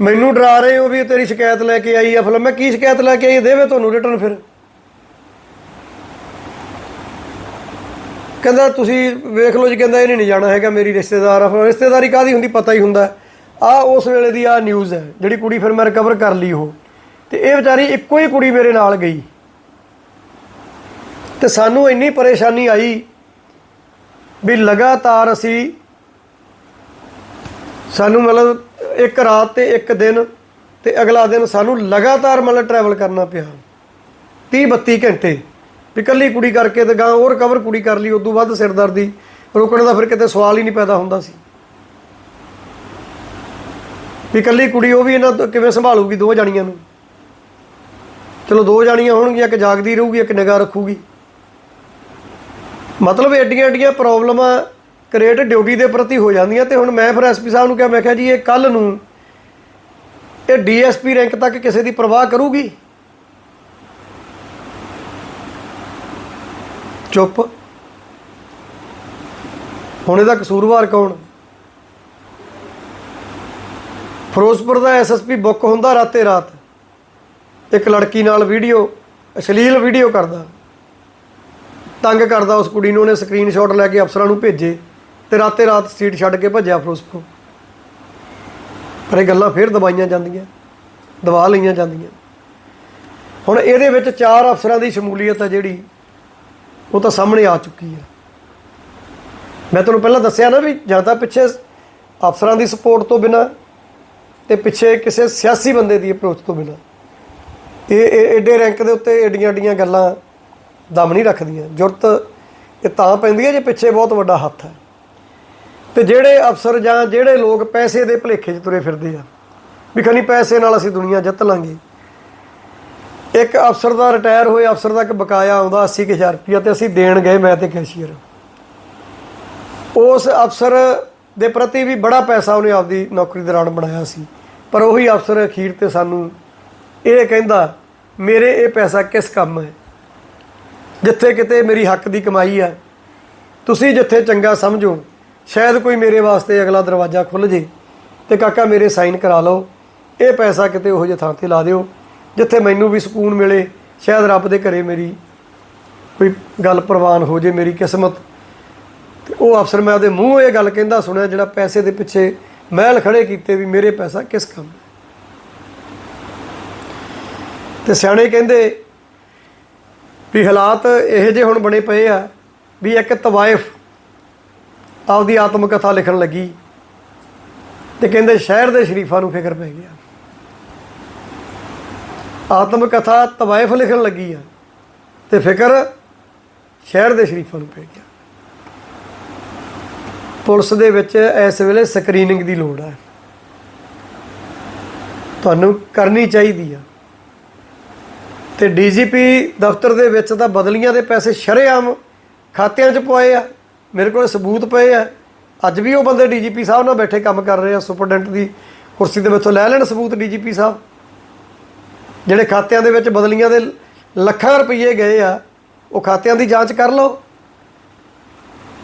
ਮੈਨੂੰ ਡਰਾ ਰਹੇ ਹੋ ਵੀ ਤੇਰੀ ਸ਼ਿਕਾਇਤ ਲੈ ਕੇ ਆਈ ਆ। ਫਿਰ ਮੈਂ, ਕੀ ਸ਼ਿਕਾਇਤ ਲੈ ਕੇ ਆਈ? ਦੇਵੇ ਤੁਹਾਨੂੰ ਰਿਟਰਨ ਫਿਰ। ਕਹਿੰਦਾ ਤੁਸੀਂ ਵੇਖ ਲਓ ਜੀ, ਕਹਿੰਦਾ ਇਹਨੇ ਨਹੀਂ ਜਾਣਾ ਹੈਗਾ ਮੇਰੀ ਰਿਸ਼ਤੇਦਾਰ ਆ ਫਿਰ ਰਿਸ਼ਤੇਦਾਰੀ ਕਾਦੀ ਹੁੰਦੀ ਪਤਾ ਹੀ ਹੁੰਦਾ। ਆ ਉਸ ਵੇਲੇ ਦੀ ਆ ਨਿਊਜ਼ ਹੈ, ਜਿਹੜੀ ਕੁੜੀ ਫਿਰ ਮੈਂ ਰਿਕਵਰ ਕਰ ਲਈ ਉਹ। ਤੇ ਇਹ ਵਿਚਾਰੀ ਇੱਕੋ ਹੀ ਕੁੜੀ ਮੇਰੇ ਨਾਲ ਗਈ। ਤੇ ਸਾਨੂੰ ਇੰਨੀ ਪਰੇਸ਼ਾਨੀ ਆਈ ਵੀ ਲਗਾਤਾਰ ਅਸੀਂ ਸਾਨੂੰ ਮਤਲਬ ਇੱਕ ਰਾਤ ਤੇ ਇੱਕ ਦਿਨ ਤੇ ਅਗਲਾ ਦਿਨ ਸਾਨੂੰ ਲਗਾਤਾਰ ਮਤਲਬ ਟਰੈਵਲ ਕਰਨਾ ਪਿਆ। 30 32 ਘੰਟੇ। ਵੀ ਇਕੱਲੀ ਕੁੜੀ ਕਰਕੇ ਤੇ ਗਾਂ ਉਹ ਰਿਕਵਰ ਕੁੜੀ ਕਰ ਲਈ, ਉਦੋਂ ਵੱਧ ਸਿਰਦਰਦੀ ਰੋਕਣ ਦਾ ਫਿਰ ਕਿਤੇ ਸਵਾਲ ਹੀ ਨਹੀਂ ਪੈਦਾ ਹੁੰਦਾ ਸੀ। ਵੀ ਇਕੱਲੀ ਕੁੜੀ, ਉਹ ਵੀ ਇਹਨਾਂ ਤੋਂ ਕਿਵੇਂ ਸੰਭਾਲੂਗੀ ਦੋ ਜਾਣੀਆਂ ਨੂੰ? ਚਲੋ ਦੋ ਜਾਣੀਆਂ ਹੋਣਗੀਆਂ, ਇੱਕ ਜਾਗਦੀ ਰਹੂਗੀ, ਇੱਕ ਨਿਗਾਹ ਰੱਖੂਗੀ। ਮਤਲਬ ਏਡੀਆਂ ਏਡੀਆਂ ਪ੍ਰੋਬਲਮਾਂ ਕ੍ਰੀਏਟ ਡਿਊਟੀ ਦੇ ਪ੍ਰਤੀ ਹੋ ਜਾਂਦੀਆਂ ਤੇ ਹੁਣ ਮੈਂ ਫਿਰ ਐਸਪੀ ਸਾਹਿਬ ਨੂੰ ਕਿਹਾ, ਮੈਂ ਕਿਹਾ ਜੀ, ਇਹ ਕੱਲ ਨੂੰ ਇਹ ਡੀਐਸਪੀ ਰੈਂਕ ਤੱਕ ਕਿਸੇ ਦੀ ਪਰਵਾਹ ਕਰੂਗੀ? ਚੁੱਪ। ਹੁਣ ਇਹਦਾ ਕਸੂਰਵਾਰ ਕੌਣ? ਫਿਰੋਜ਼ਪੁਰ ਦਾ ਐਸਐਸਪੀ ਬੁੱਕ ਹੁੰਦਾ ਰਾਤੇ ਰਾਤ। ਇੱਕ ਲੜਕੀ ਨਾਲ ਵੀਡੀਓ, ਅਸ਼ਲੀਲ ਵੀਡੀਓ ਕਰਦਾ। ਤੰਗ ਕਰਦਾ ਉਸ ਕੁੜੀ ਨੂੰ, ਉਹਨੇ ਸਕਰੀਨਸ਼ਾਟ ਲੈ ਕੇ ਅਫਸਰਾਂ ਨੂੰ ਭੇਜੇ ਤੇ ਰਾਤੇ ਰਾਤ ਸੀਟ ਛੱਡ ਕੇ ਭੱਜਿਆ ਫਿਰੋਜ਼ਪੁਰ। ਪਰ ਇਹ ਗੱਲਾਂ ਫੇਰ ਦਬਾਈਆਂ ਜਾਂਦੀਆਂ, ਦਬਾ ਲਈਆਂ ਜਾਂਦੀਆਂ। ਹੁਣ ਇਹਦੇ ਵਿੱਚ ਚਾਰ ਅਫਸਰਾਂ ਦੀ ਸ਼ਮੂਲੀਅਤ ਹੈ ਜਿਹੜੀ ਉਹ ਤਾਂ ਸਾਹਮਣੇ ਆ ਚੁੱਕੀ ਹੈ ਮੈਂ ਤੁਹਾਨੂੰ ਪਹਿਲਾਂ ਦੱਸਿਆ ਨਾ ਵੀ ਜਾਂ ਤਾਂ ਪਿੱਛੇ ਅਫਸਰਾਂ ਦੀ ਸਪੋਰਟ ਤੋਂ ਬਿਨਾ ਤੇ ਪਿੱਛੇ ਕਿਸੇ ਸਿਆਸੀ ਬੰਦੇ ਦੀ ਅਪਰੋਚ ਤੋਂ ਬਿਨਾ। ਇਹ ਇਹ ਰੈਂਕ ਦੇ ਉੱਤੇ ਐਡੀਆਂ ਐਡੀਆਂ ਗੱਲਾਂ ਦਮ ਨਹੀਂ ਰੱਖਦੀਆਂ। ਜ਼ਰੂਰਤ ਇਹ ਤਾਂ ਪੈਂਦੀ ਹੈ ਜੇ ਪਿੱਛੇ ਬਹੁਤ ਵੱਡਾ ਹੱਥ ਹੈ। ਤੇ ਜਿਹੜੇ ਅਫਸਰ ਜਾਂ ਜਿਹੜੇ ਲੋਕ ਪੈਸੇ ਦੇ ਭਲੇਖੇ 'ਚ ਤੁਰੇ ਫਿਰਦੇ ਆ, ਵੀ ਖਣੀ ਪੈਸੇ ਨਾਲ ਅਸੀਂ ਦੁਨੀਆ ਜਿੱਤ ਲਾਂਗੇ ਇੱਕ ਅਫਸਰ ਦਾ ਰਿਟਾਇਰ ਹੋਏ ਅਫਸਰ ਦਾ ਇੱਕ ਬਕਾਇਆ ਆਉਂਦਾ 80000 ਰੁਪਇਆ ਤੇ ਅਸੀਂ ਦੇਣ ਗਏ ਮੈਂ ਤੇ ਕੈਸ਼ੀਅਰ। ਉਸ ਅਫਸਰ ਦੇ ਪ੍ਰਤੀ ਵੀ ਬੜਾ ਪੈਸਾ ਉਹਨੇ ਆਪਦੀ ਨੌਕਰੀ ਦੌਰਾਨ ਬਣਾਇਆ ਸੀ। ਪਰ ਉਹੀ ਅਫਸਰ ਅਖੀਰ ਤੇ ਸਾਨੂੰ ਇਹ ਕਹਿੰਦਾ, ਮੇਰੇ ਇਹ ਪੈਸਾ ਕਿਸ ਕੰਮ ਹੈ? ਜਿੱਥੇ ਕਿਤੇ ਮੇਰੀ ਹੱਕ ਦੀ ਕਮਾਈ ਹੈ। ਤੁਸੀਂ ਜਿੱਥੇ ਚੰਗਾ ਸਮਝੋ, ਸ਼ਾਇਦ ਕੋਈ ਮੇਰੇ ਵਾਸਤੇ ਅਗਲਾ ਦਰਵਾਜ਼ਾ ਖੁੱਲ ਜੇ ਤੇ ਕਾਕਾ ਮੇਰੇ ਸਾਈਨ ਕਰਾ ਲਓ। ਇਹ ਪੈਸਾ ਕਿਤੇ ਉਹੋ ਜਿਹੇ ਥਾਂ ਤੇ ਲਾ ਦਿਓ। ਜਿੱਥੇ ਮੈਨੂੰ ਵੀ ਸਕੂਨ ਮਿਲੇ, ਸ਼ਾਇਦ ਰੱਬ ਦੇ ਘਰੇ ਮੇਰੀ ਕੋਈ ਗੱਲ ਪ੍ਰਵਾਨ ਹੋ ਜੇ, ਮੇਰੀ ਕਿਸਮਤ। ਤੇ ਉਹ ਅਫਸਰ ਮੈਂ ਉਹਦੇ ਮੂੰਹ ਇਹ ਗੱਲ ਕਹਿੰਦਾ ਸੁਣਿਆ, ਜਿਹੜਾ ਪੈਸੇ ਦੇ ਪਿੱਛੇ ਮਹਿਲ ਖੜੇ ਕੀਤੇ ਵੀ ਮੇਰੇ ਪੈਸਾ ਕਿਸ ਕੰਮ ਤੇ ਸਿਆਣੇ ਕਹਿੰਦੇ ਵੀ ਹਾਲਾਤ ਇਹੋ ਜਿਹੇ ਹੁਣ ਬਣੇ ਪਏ ਆ ਵੀ ਇੱਕ ਤਵਾਇਫ ਆਪਦੀ ਆਤਮ ਕਥਾ ਲਿਖਣ ਲੱਗੀ ਤੇ ਕਹਿੰਦੇ ਸ਼ਹਿਰ ਦੇ ਸ਼ਰੀਫਾਂ ਨੂੰ ਫਿਕਰ ਪੈ ਗਿਆ। ਆਤਮ ਕਥਾ ਤਵਾਇਫ ਲਿਖਣ ਲੱਗੀ ਆ ਤੇ ਫਿਕਰ ਸ਼ਹਿਰ ਦੇ ਸ਼ਰੀਫਾਂ ਨੂੰ ਪੈ ਗਿਆ। ਪੁਲਿਸ ਦੇ ਵਿੱਚ ਇਸ ਵੇਲੇ ਸਕਰੀਨਿੰਗ ਦੀ ਲੋੜ ਹੈ ਤੁਹਾਨੂੰ ਕਰਨੀ ਚਾਹੀਦੀ ਆ। ਤੇ ਡੀਜੀਪੀ ਦਫ਼ਤਰ ਦੇ ਵਿੱਚ ਤਾਂ ਬਦਲੀਆਂ ਦੇ ਪੈਸੇ ਸ਼ਰੇਆਮ ਖਾਤਿਆਂ 'ਚ ਪਵਾਏ ਆ। ਮੇਰੇ ਕੋਲ ਸਬੂਤ ਪਏ ਆ। ਅੱਜ ਵੀ ਉਹ ਬੰਦੇ ਡੀਜੀਪੀ ਸਾਹਿਬ ਨਾਲ ਬੈਠੇ ਕੰਮ ਕਰ ਰਹੇ ਆ। ਸੁਪਰਡੈਂਟ ਦੀ ਕੁਰਸੀ ਦੇ ਵਿੱਚੋਂ ਲੈ ਲੈਣ ਸਬੂਤ ਡੀਜੀਪੀ ਸਾਹਿਬ। ਜਿਹੜੇ ਖਾਤਿਆਂ ਦੇ ਵਿੱਚ ਬਦਲੀਆਂ ਦੇ ਲੱਖਾਂ ਰੁਪਏ ਗਏ ਆ, ਉਹ ਖਾਤਿਆਂ ਦੀ ਜਾਂਚ ਕਰ ਲਓ।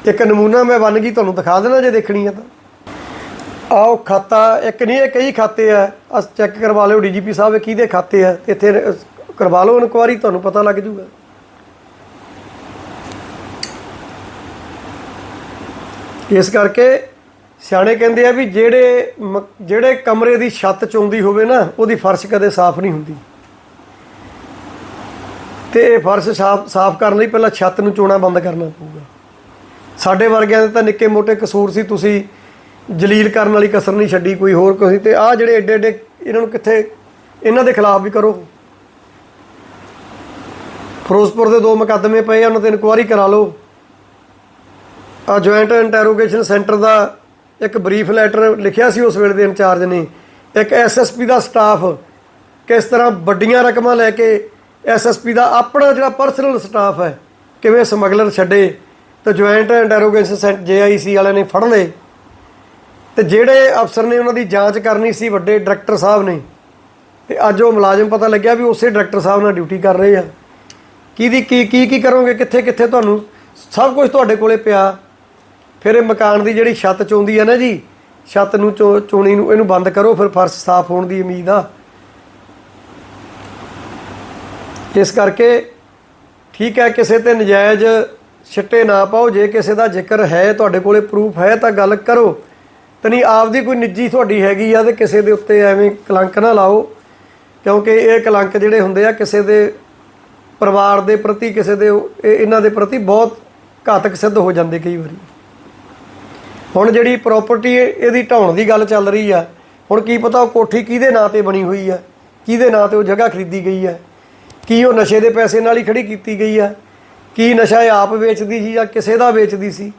ਇੱਕ ਨਮੂਨਾ ਮੈਂ ਬਣ ਗਈ, ਤੁਹਾਨੂੰ ਦਿਖਾ ਦੇਣਾ ਜੇ ਦੇਖਣੀ ਆ ਤਾਂ। ਆਓ, ਖਾਤਾ ਇੱਕ ਨਹੀਂ, ਇਹ ਕਈ ਖਾਤੇ ਆ। ਅਸ ਚੈੱਕ ਕਰਵਾ ਲਿਓ, ਡੀਜੀਪੀ ਸਾਹਿਬ ਕਿਹਦੇ ਖਾਤੇ ਆ? ਇੱਥੇ ਕਰਵਾ ਲਓ ਇਨਕੁਆਰੀ, ਤੁਹਾਨੂੰ ਪਤਾ ਲੱਗ ਜੂਗਾ। ਇਸ ਕਰਕੇ ਸਿਆਣੇ ਕਹਿੰਦੇ ਆ ਵੀ ਜਿਹੜੇ ਮ- ਜਿਹੜੇ ਕਮਰੇ ਦੀ ਛੱਤ ਚੋਂਦੀ ਹੋਵੇ ਨਾ, ਉਹਦੀ ਫਰਸ਼ ਕਦੇ ਸਾਫ਼ ਨਹੀਂ ਹੁੰਦੀ। ਤੇ ਇਹ ਫਰਸ਼ ਸਾਫ਼ ਸਾਫ਼ ਕਰਨ ਲਈ ਪਹਿਲਾਂ ਛੱਤ ਨੂੰ ਚੋਣਾ ਬੰਦ ਕਰਨਾ ਪਊਗਾ। ਸਾਡੇ ਵਰਗਿਆਂ ਦੇ ਤਾਂ ਨਿੱਕੇ ਮੋਟੇ ਕਸੂਰ ਸੀ, ਤੁਸੀਂ ਜਲੀਲ ਕਰਨ ਵਾਲੀ ਕਸਰ ਨਹੀਂ ਛੱਡੀ ਕੋਈ ਹੋਰ ਕੋਈ ਤੇ ਆਹ ਜਿਹੜੇ ਏਡੇ ਏਡੇ ਇਹਨਾਂ ਨੂੰ ਕਿੱਥੇ ਇਹਨਾਂ ਦੇ ਖਿਲਾਫ ਵੀ ਕਰੋ। ਫਿਰੋਜ਼ਪੁਰ ਦੇ ਦੋ ਮੁਕੱਦਮੇ ਪਏ ਆ, ਉਹਨਾਂ ਤੇ ਇਨਕੁਆਰੀ ਕਰਾ ਲਓ। ਆ ਜੁਆਇੰਟ ਇੰਟਰੋਗੇਸ਼ਨ ਸੈਂਟਰ ਦਾ ਇੱਕ ਬਰੀਫ ਲੈਟਰ ਲਿਖਿਆ ਸੀ ਉਸ ਵੇਲੇ ਦੇ ਇੰਚਾਰਜ ਨੇ। ਇੱਕ ਐਸਐਸਪੀ ਦਾ ਸਟਾਫ ਕਿਸ ਤਰ੍ਹਾਂ ਵੱਡੀਆਂ ਰਕਮਾਂ ਲੈ ਕੇ ਐਸਐਸਪੀ ਦਾ ਆਪਣਾ ਜਿਹੜਾ ਪਰਸਨਲ ਸਟਾਫ ਹੈ, ਕਿਵੇਂ ਸਮਗਲਰ ਛੱਡੇ, ਤੇ joint and interrogation centre JIC ਵਾਲਿਆਂ ਨੇ ਫੜ ਲਏ। ਤੇ ਜਿਹੜੇ ਅਫਸਰ ਨੇ ਉਹਨਾਂ ਦੀ ਜਾਂਚ ਕਰਨੀ ਸੀ, ਵੱਡੇ ਡਾਇਰੈਕਟਰ ਸਾਹਿਬ ਨੇ, ਤੇ ਅੱਜ ਉਹ ਮੁਲਾਜ਼ਮ ਪਤਾ ਲੱਗਿਆ ਵੀ ਉਸੇ ਡਾਇਰੈਕਟਰ ਸਾਹਿਬ ਨਾਲ ਡਿਊਟੀ ਕਰ ਰਹੇ ਆ। ਕਿਹਦੀ, ਕੀ ਕੀ ਕੀ ਕਰੋਗੇ, ਕਿੱਥੇ ਕਿੱਥੇ ਤੁਹਾਨੂੰ ਸਭ ਕੁਝ ਤੁਹਾਡੇ ਕੋਲੇ ਪਿਆ। ਫਿਰ ਇਹ ਮਕਾਨ ਦੀ ਜਿਹੜੀ ਛੱਤ ਚੋਂਦੀ ਹੈ ਨਾ ਜੀ, ਛੱਤ ਨੂੰ ਚੋ- ਚੋਣੀ ਨੂੰ, ਇਹਨੂੰ ਬੰਦ ਕਰੋ, ਫਿਰ ਫਰਸ਼ ਸਾਫ਼ ਹੋਣ ਦੀ ਉਮੀਦ ਆ। ਇਸ ਕਰਕੇ ਠੀਕ ਹੈ, ਕਿਸੇ ਤੇ ਨਜਾਇਜ਼ ਛਿੱਟੇ ਨਾ ਪਾਓ। ਜੇ ਕਿਸੇ ਦਾ ਜ਼ਿਕਰ ਹੈ, ਤੁਹਾਡੇ ਕੋਲੇ ਪ੍ਰੂਫ ਹੈ, ਤਾਂ ਗੱਲ ਕਰੋ। ਤੇ ਨਹੀਂ ਆਪਦੀ ਕੋਈ ਨਿੱਜੀ ਤੁਹਾਡੀ ਹੈਗੀ ਆ ਤੇ ਕਿਸੇ ਦੇ ਉੱਤੇ ਐਵੇਂ ਕਲੰਕ ਨਾ ਲਾਓ, ਕਿਉਂਕਿ ਇਹ ਕਲੰਕ ਜਿਹੜੇ ਹੁੰਦੇ ਆ, ਕਿਸੇ ਦੇ ਪਰਿਵਾਰ ਦੇ ਪ੍ਰਤੀ, ਕਿਸੇ ਦੇ ਇਹਨਾਂ ਦੇ ਪ੍ਰਤੀ ਬਹੁਤ ਘਾਤਕ ਸਿੱਧ ਹੋ ਜਾਂਦੇ ਕਈ ਵਾਰੀ। ਹੁਣ ਜਿਹੜੀ ਪ੍ਰਾਪਰਟੀ ਇਹਦੀ ਢਾਉਣ ਦੀ ਗੱਲ ਚੱਲ ਰਹੀ ਆ, ਹੁਣ ਕੀ ਪਤਾ ਉਹ ਕੋਠੀ ਕਿਹਦੇ ਨਾਂ ਤੇ ਬਣੀ ਹੋਈ ਆ, ਕਿਹਦੇ ਨਾਂ ਤੇ ਉਹ ਜਗ੍ਹਾ ਖਰੀਦੀ ਗਈ ਆ। ਕੀ ਉਹ ਨਸ਼ੇ ਦੇ ਪੈਸੇ ਨਾਲ ਹੀ ਖੜੀ ਕੀਤੀ ਗਈ ਆ? ਕੀ ਨਸ਼ਾ ਇਹ ਆਪ ਵੇਚਦੀ ਸੀ ਜਾਂ ਕਿਸੇ ਦਾ ਵੇਚਦੀ ਸੀ?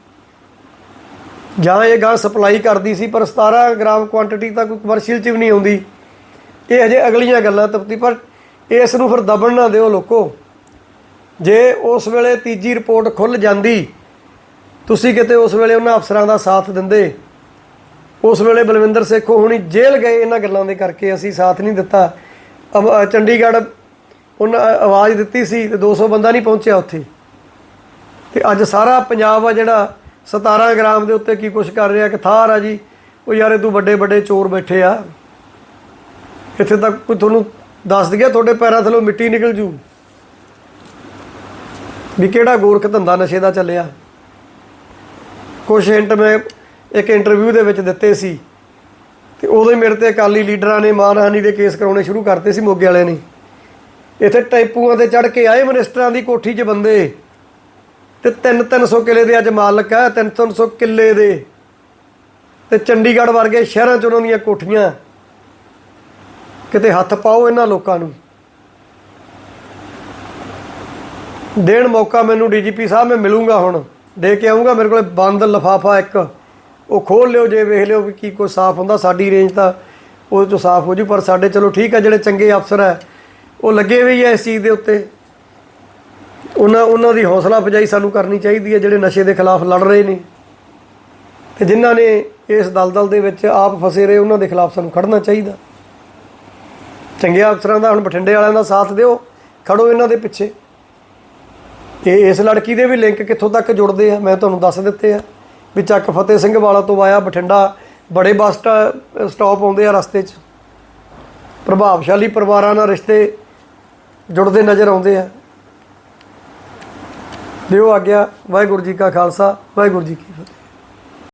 ਜਾਂ ਇਹ ਗਾਂ ਸਪਲਾਈ ਕਰਦੀ ਸੀ ਪਰ 17 ਗ੍ਰਾਮ ਕੁਆਂਟੀਟੀ ਤਾਂ ਕੋਈ ਕਮਰਸ਼ੀਅਲ ਚ ਵੀ ਨਹੀਂ ਆਉਂਦੀ। ਇਹ ਹਜੇ ਅਗਲੀਆਂ ਗੱਲਾਂ ਤਪਤੀ ਪਰ ਇਸ ਨੂੰ ਫਿਰ ਦਬਣ ਨਾ ਦਿਓ ਲੋਕੋ। ਜੇ ਉਸ ਵੇਲੇ ਤੀਜੀ ਰਿਪੋਰਟ ਖੁੱਲ ਜਾਂਦੀ ਤੁਸੀਂ ਕਿਤੇ ਉਸ ਵੇਲੇ ਉਹਨਾਂ ਅਫਸਰਾਂ ਦਾ ਸਾਥ ਦਿੰਦੇ। ਉਸ ਵੇਲੇ ਬਲਵਿੰਦਰ ਸੇਖੋ ਹੁਣੀ ਜੇਲ੍ਹ ਗਏ ਇਹਨਾਂ ਗੱਲਾਂ ਦੇ ਕਰਕੇ ਅਸੀਂ ਸਾਥ ਨਹੀਂ ਦਿੱਤਾ। ਅ, ਚੰਡੀਗੜ੍ਹ ਉਹਨਾਂ ਆਵਾਜ਼ ਦਿੱਤੀ ਸੀ ਤੇ 200 ਬੰਦਾ ਨਹੀਂ ਪਹੁੰਚਿਆ ਉੱਥੇ। ਤੇ ਅੱਜ ਸਾਰਾ ਪੰਜਾਬ ਆ ਜਿਹੜਾ 17 ਗ੍ਰਾਮ ਦੇ ਉੱਤੇ ਕੀ ਕੁਛ ਕਰ ਰਿਹਾ ਕਿ ਥਾਰ ਆ ਜੀ। ਉਹ ਯਾਰ ਤੂੰ ਵੱਡੇ ਵੱਡੇ ਚੋਰ ਬੈਠੇ ਆ। ਇੱਥੇ ਤੱਕ ਕੋਈ ਤੁਹਾਨੂੰ ਦੱਸ ਦਿਆ ਤੁਹਾਡੇ ਪੈਰਾਂ ਥੱਲੋਂ ਮਿੱਟੀ ਨਿਕਲ ਜੂ। ਵੀ ਕਿਹੜਾ ਗੋਰਖ ਧੰਦਾ ਨਸ਼ੇ ਦਾ ਚੱਲਿਆ। ਕੁਛ ਹਿੰਟ ਮੈਂ ਇੱਕ ਇੰਟਰਵਿਊ ਦੇ ਵਿੱਚ ਦਿੱਤੇ ਸੀ। ਤੇ ਉਦੋਂ ਹੀ ਮੇਰੇ ਤੇ ਅਕਾਲੀ ਲੀਡਰਾਂ ਨੇ ਮਾਨਹਾਨੀ ਦੇ ਕੇਸ ਕਰਾਉਣੇ ਸ਼ੁਰੂ ਕਰਤੇ ਸੀ ਮੋਗੇ ਵਾਲਿਆਂ ਨੇ। ਇੱਥੇ ਟੈਂਪੂਆਂ ਤੇ ਚੜ ਕੇ ਆਏ ਮਿਨਿਸਟਰਾਂ ਦੀ ਕੋਠੀ 'ਚ ਬੰਦੇ। ਤੇ 3-300 ਕਿੱਲੇ ਦੇ ਅੱਜ ਮਾਲਕ ਆ 300 ਕਿੱਲੇ ਦੇ। ਤੇ ਚੰਡੀਗੜ੍ਹ ਵਰਗੇ ਸ਼ਹਿਰਾਂ 'ਚ ਉਹਨਾਂ ਦੀਆਂ ਕੋਠੀਆਂ। ਕਿਤੇ ਹੱਥ ਪਾਓ ਇਹਨਾਂ ਲੋਕਾਂ ਨੂੰ। ਦੇਣ ਮੌਕਾ ਮੈਨੂੰ ਡੀਜੀਪੀ ਸਾਹਿਬ, ਮੈਂ ਮਿਲੂੰਗਾ ਹੁਣ। ਦੇ ਕੇ ਆਉਂਗਾ ਮੇਰੇ ਕੋਲੇ ਬੰਦ ਲਫਾਫਾ ਇੱਕ। ਉਹ ਖੋਲ ਲਿਓ ਜੇ, ਵੇਖ ਲਿਓ ਵੀ ਕੀ ਕੋਈ ਸਾਫ਼ ਹੁੰਦਾ, ਸਾਡੀ ਰੇਂਜ ਤਾਂ ਉਹ ਚੋਂ ਸਾਫ਼ ਹੋ ਜੂ, ਪਰ ਸਾਡੇ ਚਲੋ ਠੀਕ ਹੈ ਜਿਹੜੇ ਚੰਗੇ ਅਫਸਰ ਹੈ ਉਹ ਲੱਗੇ ਹੋਏ ਹੀ ਹੈ ਇਸ ਚੀਜ਼ ਦੇ ਉੱਤੇ। ਉਹਨਾਂ ਉਹਨਾਂ ਦੀ ਹੌਸਲਾ ਅਫਜਾਈ ਸਾਨੂੰ ਕਰਨੀ ਚਾਹੀਦੀ ਹੈ, ਜਿਹੜੇ ਨਸ਼ੇ ਦੇ ਖਿਲਾਫ ਲੜ ਰਹੇ ਨੇ। ਤੇ ਜਿਨ੍ਹਾਂ ਨੇ ਇਸ ਦਲਦਲ ਦੇ ਵਿੱਚ ਆਪ ਫਸੇ ਰਹੇ, ਉਹਨਾਂ ਦੇ ਖਿਲਾਫ ਸਾਨੂੰ ਖੜਨਾ ਚਾਹੀਦਾ। ਚੰਗੇ ਅਫਸਰਾਂ ਦਾ ਹੁਣ ਬਠਿੰਡੇ ਵਾਲਿਆਂ ਦਾ ਸਾਥ ਦਿਓ ਖੜੋ ਇਹਨਾਂ ਦੇ ਪਿੱਛੇ। ਤੇ ਇਸ ਲੜਕੀ ਦੇ ਵੀ ਲਿੰਕ ਕਿੱਥੋਂ ਤੱਕ ਜੁੜਦੇ ਆ, ਮੈਂ ਤੁਹਾਨੂੰ ਦੱਸ ਦਿੱਤੇ ਆ ਵੀ ਚੱਕ ਫਤਿਹ ਸਿੰਘ ਵਾਲਾ ਤੋਂ ਆਇਆ ਬਠਿੰਡਾ, ਬੜੇ ਬੱਸ ਸਟਾ- ਸਟਾਪ ਆਉਂਦੇ ਆ ਰਸਤੇ 'ਚ। ਪ੍ਰਭਾਵਸ਼ਾਲੀ ਪਰਿਵਾਰਾਂ ਨਾਲ ਰਿਸ਼ਤੇ ਜੁੜਦੇ ਨਜ਼ਰ ਆਉਂਦੇ ਆ। ਦਿਓ ਆਗਿਆ ਵਾਹਿਗੁਰੂ ਜੀ ਕਾ ਖਾਲਸਾ ਵਾਹਿਗੁਰੂ ਜੀ ਕੀ ਫਤਿਹ।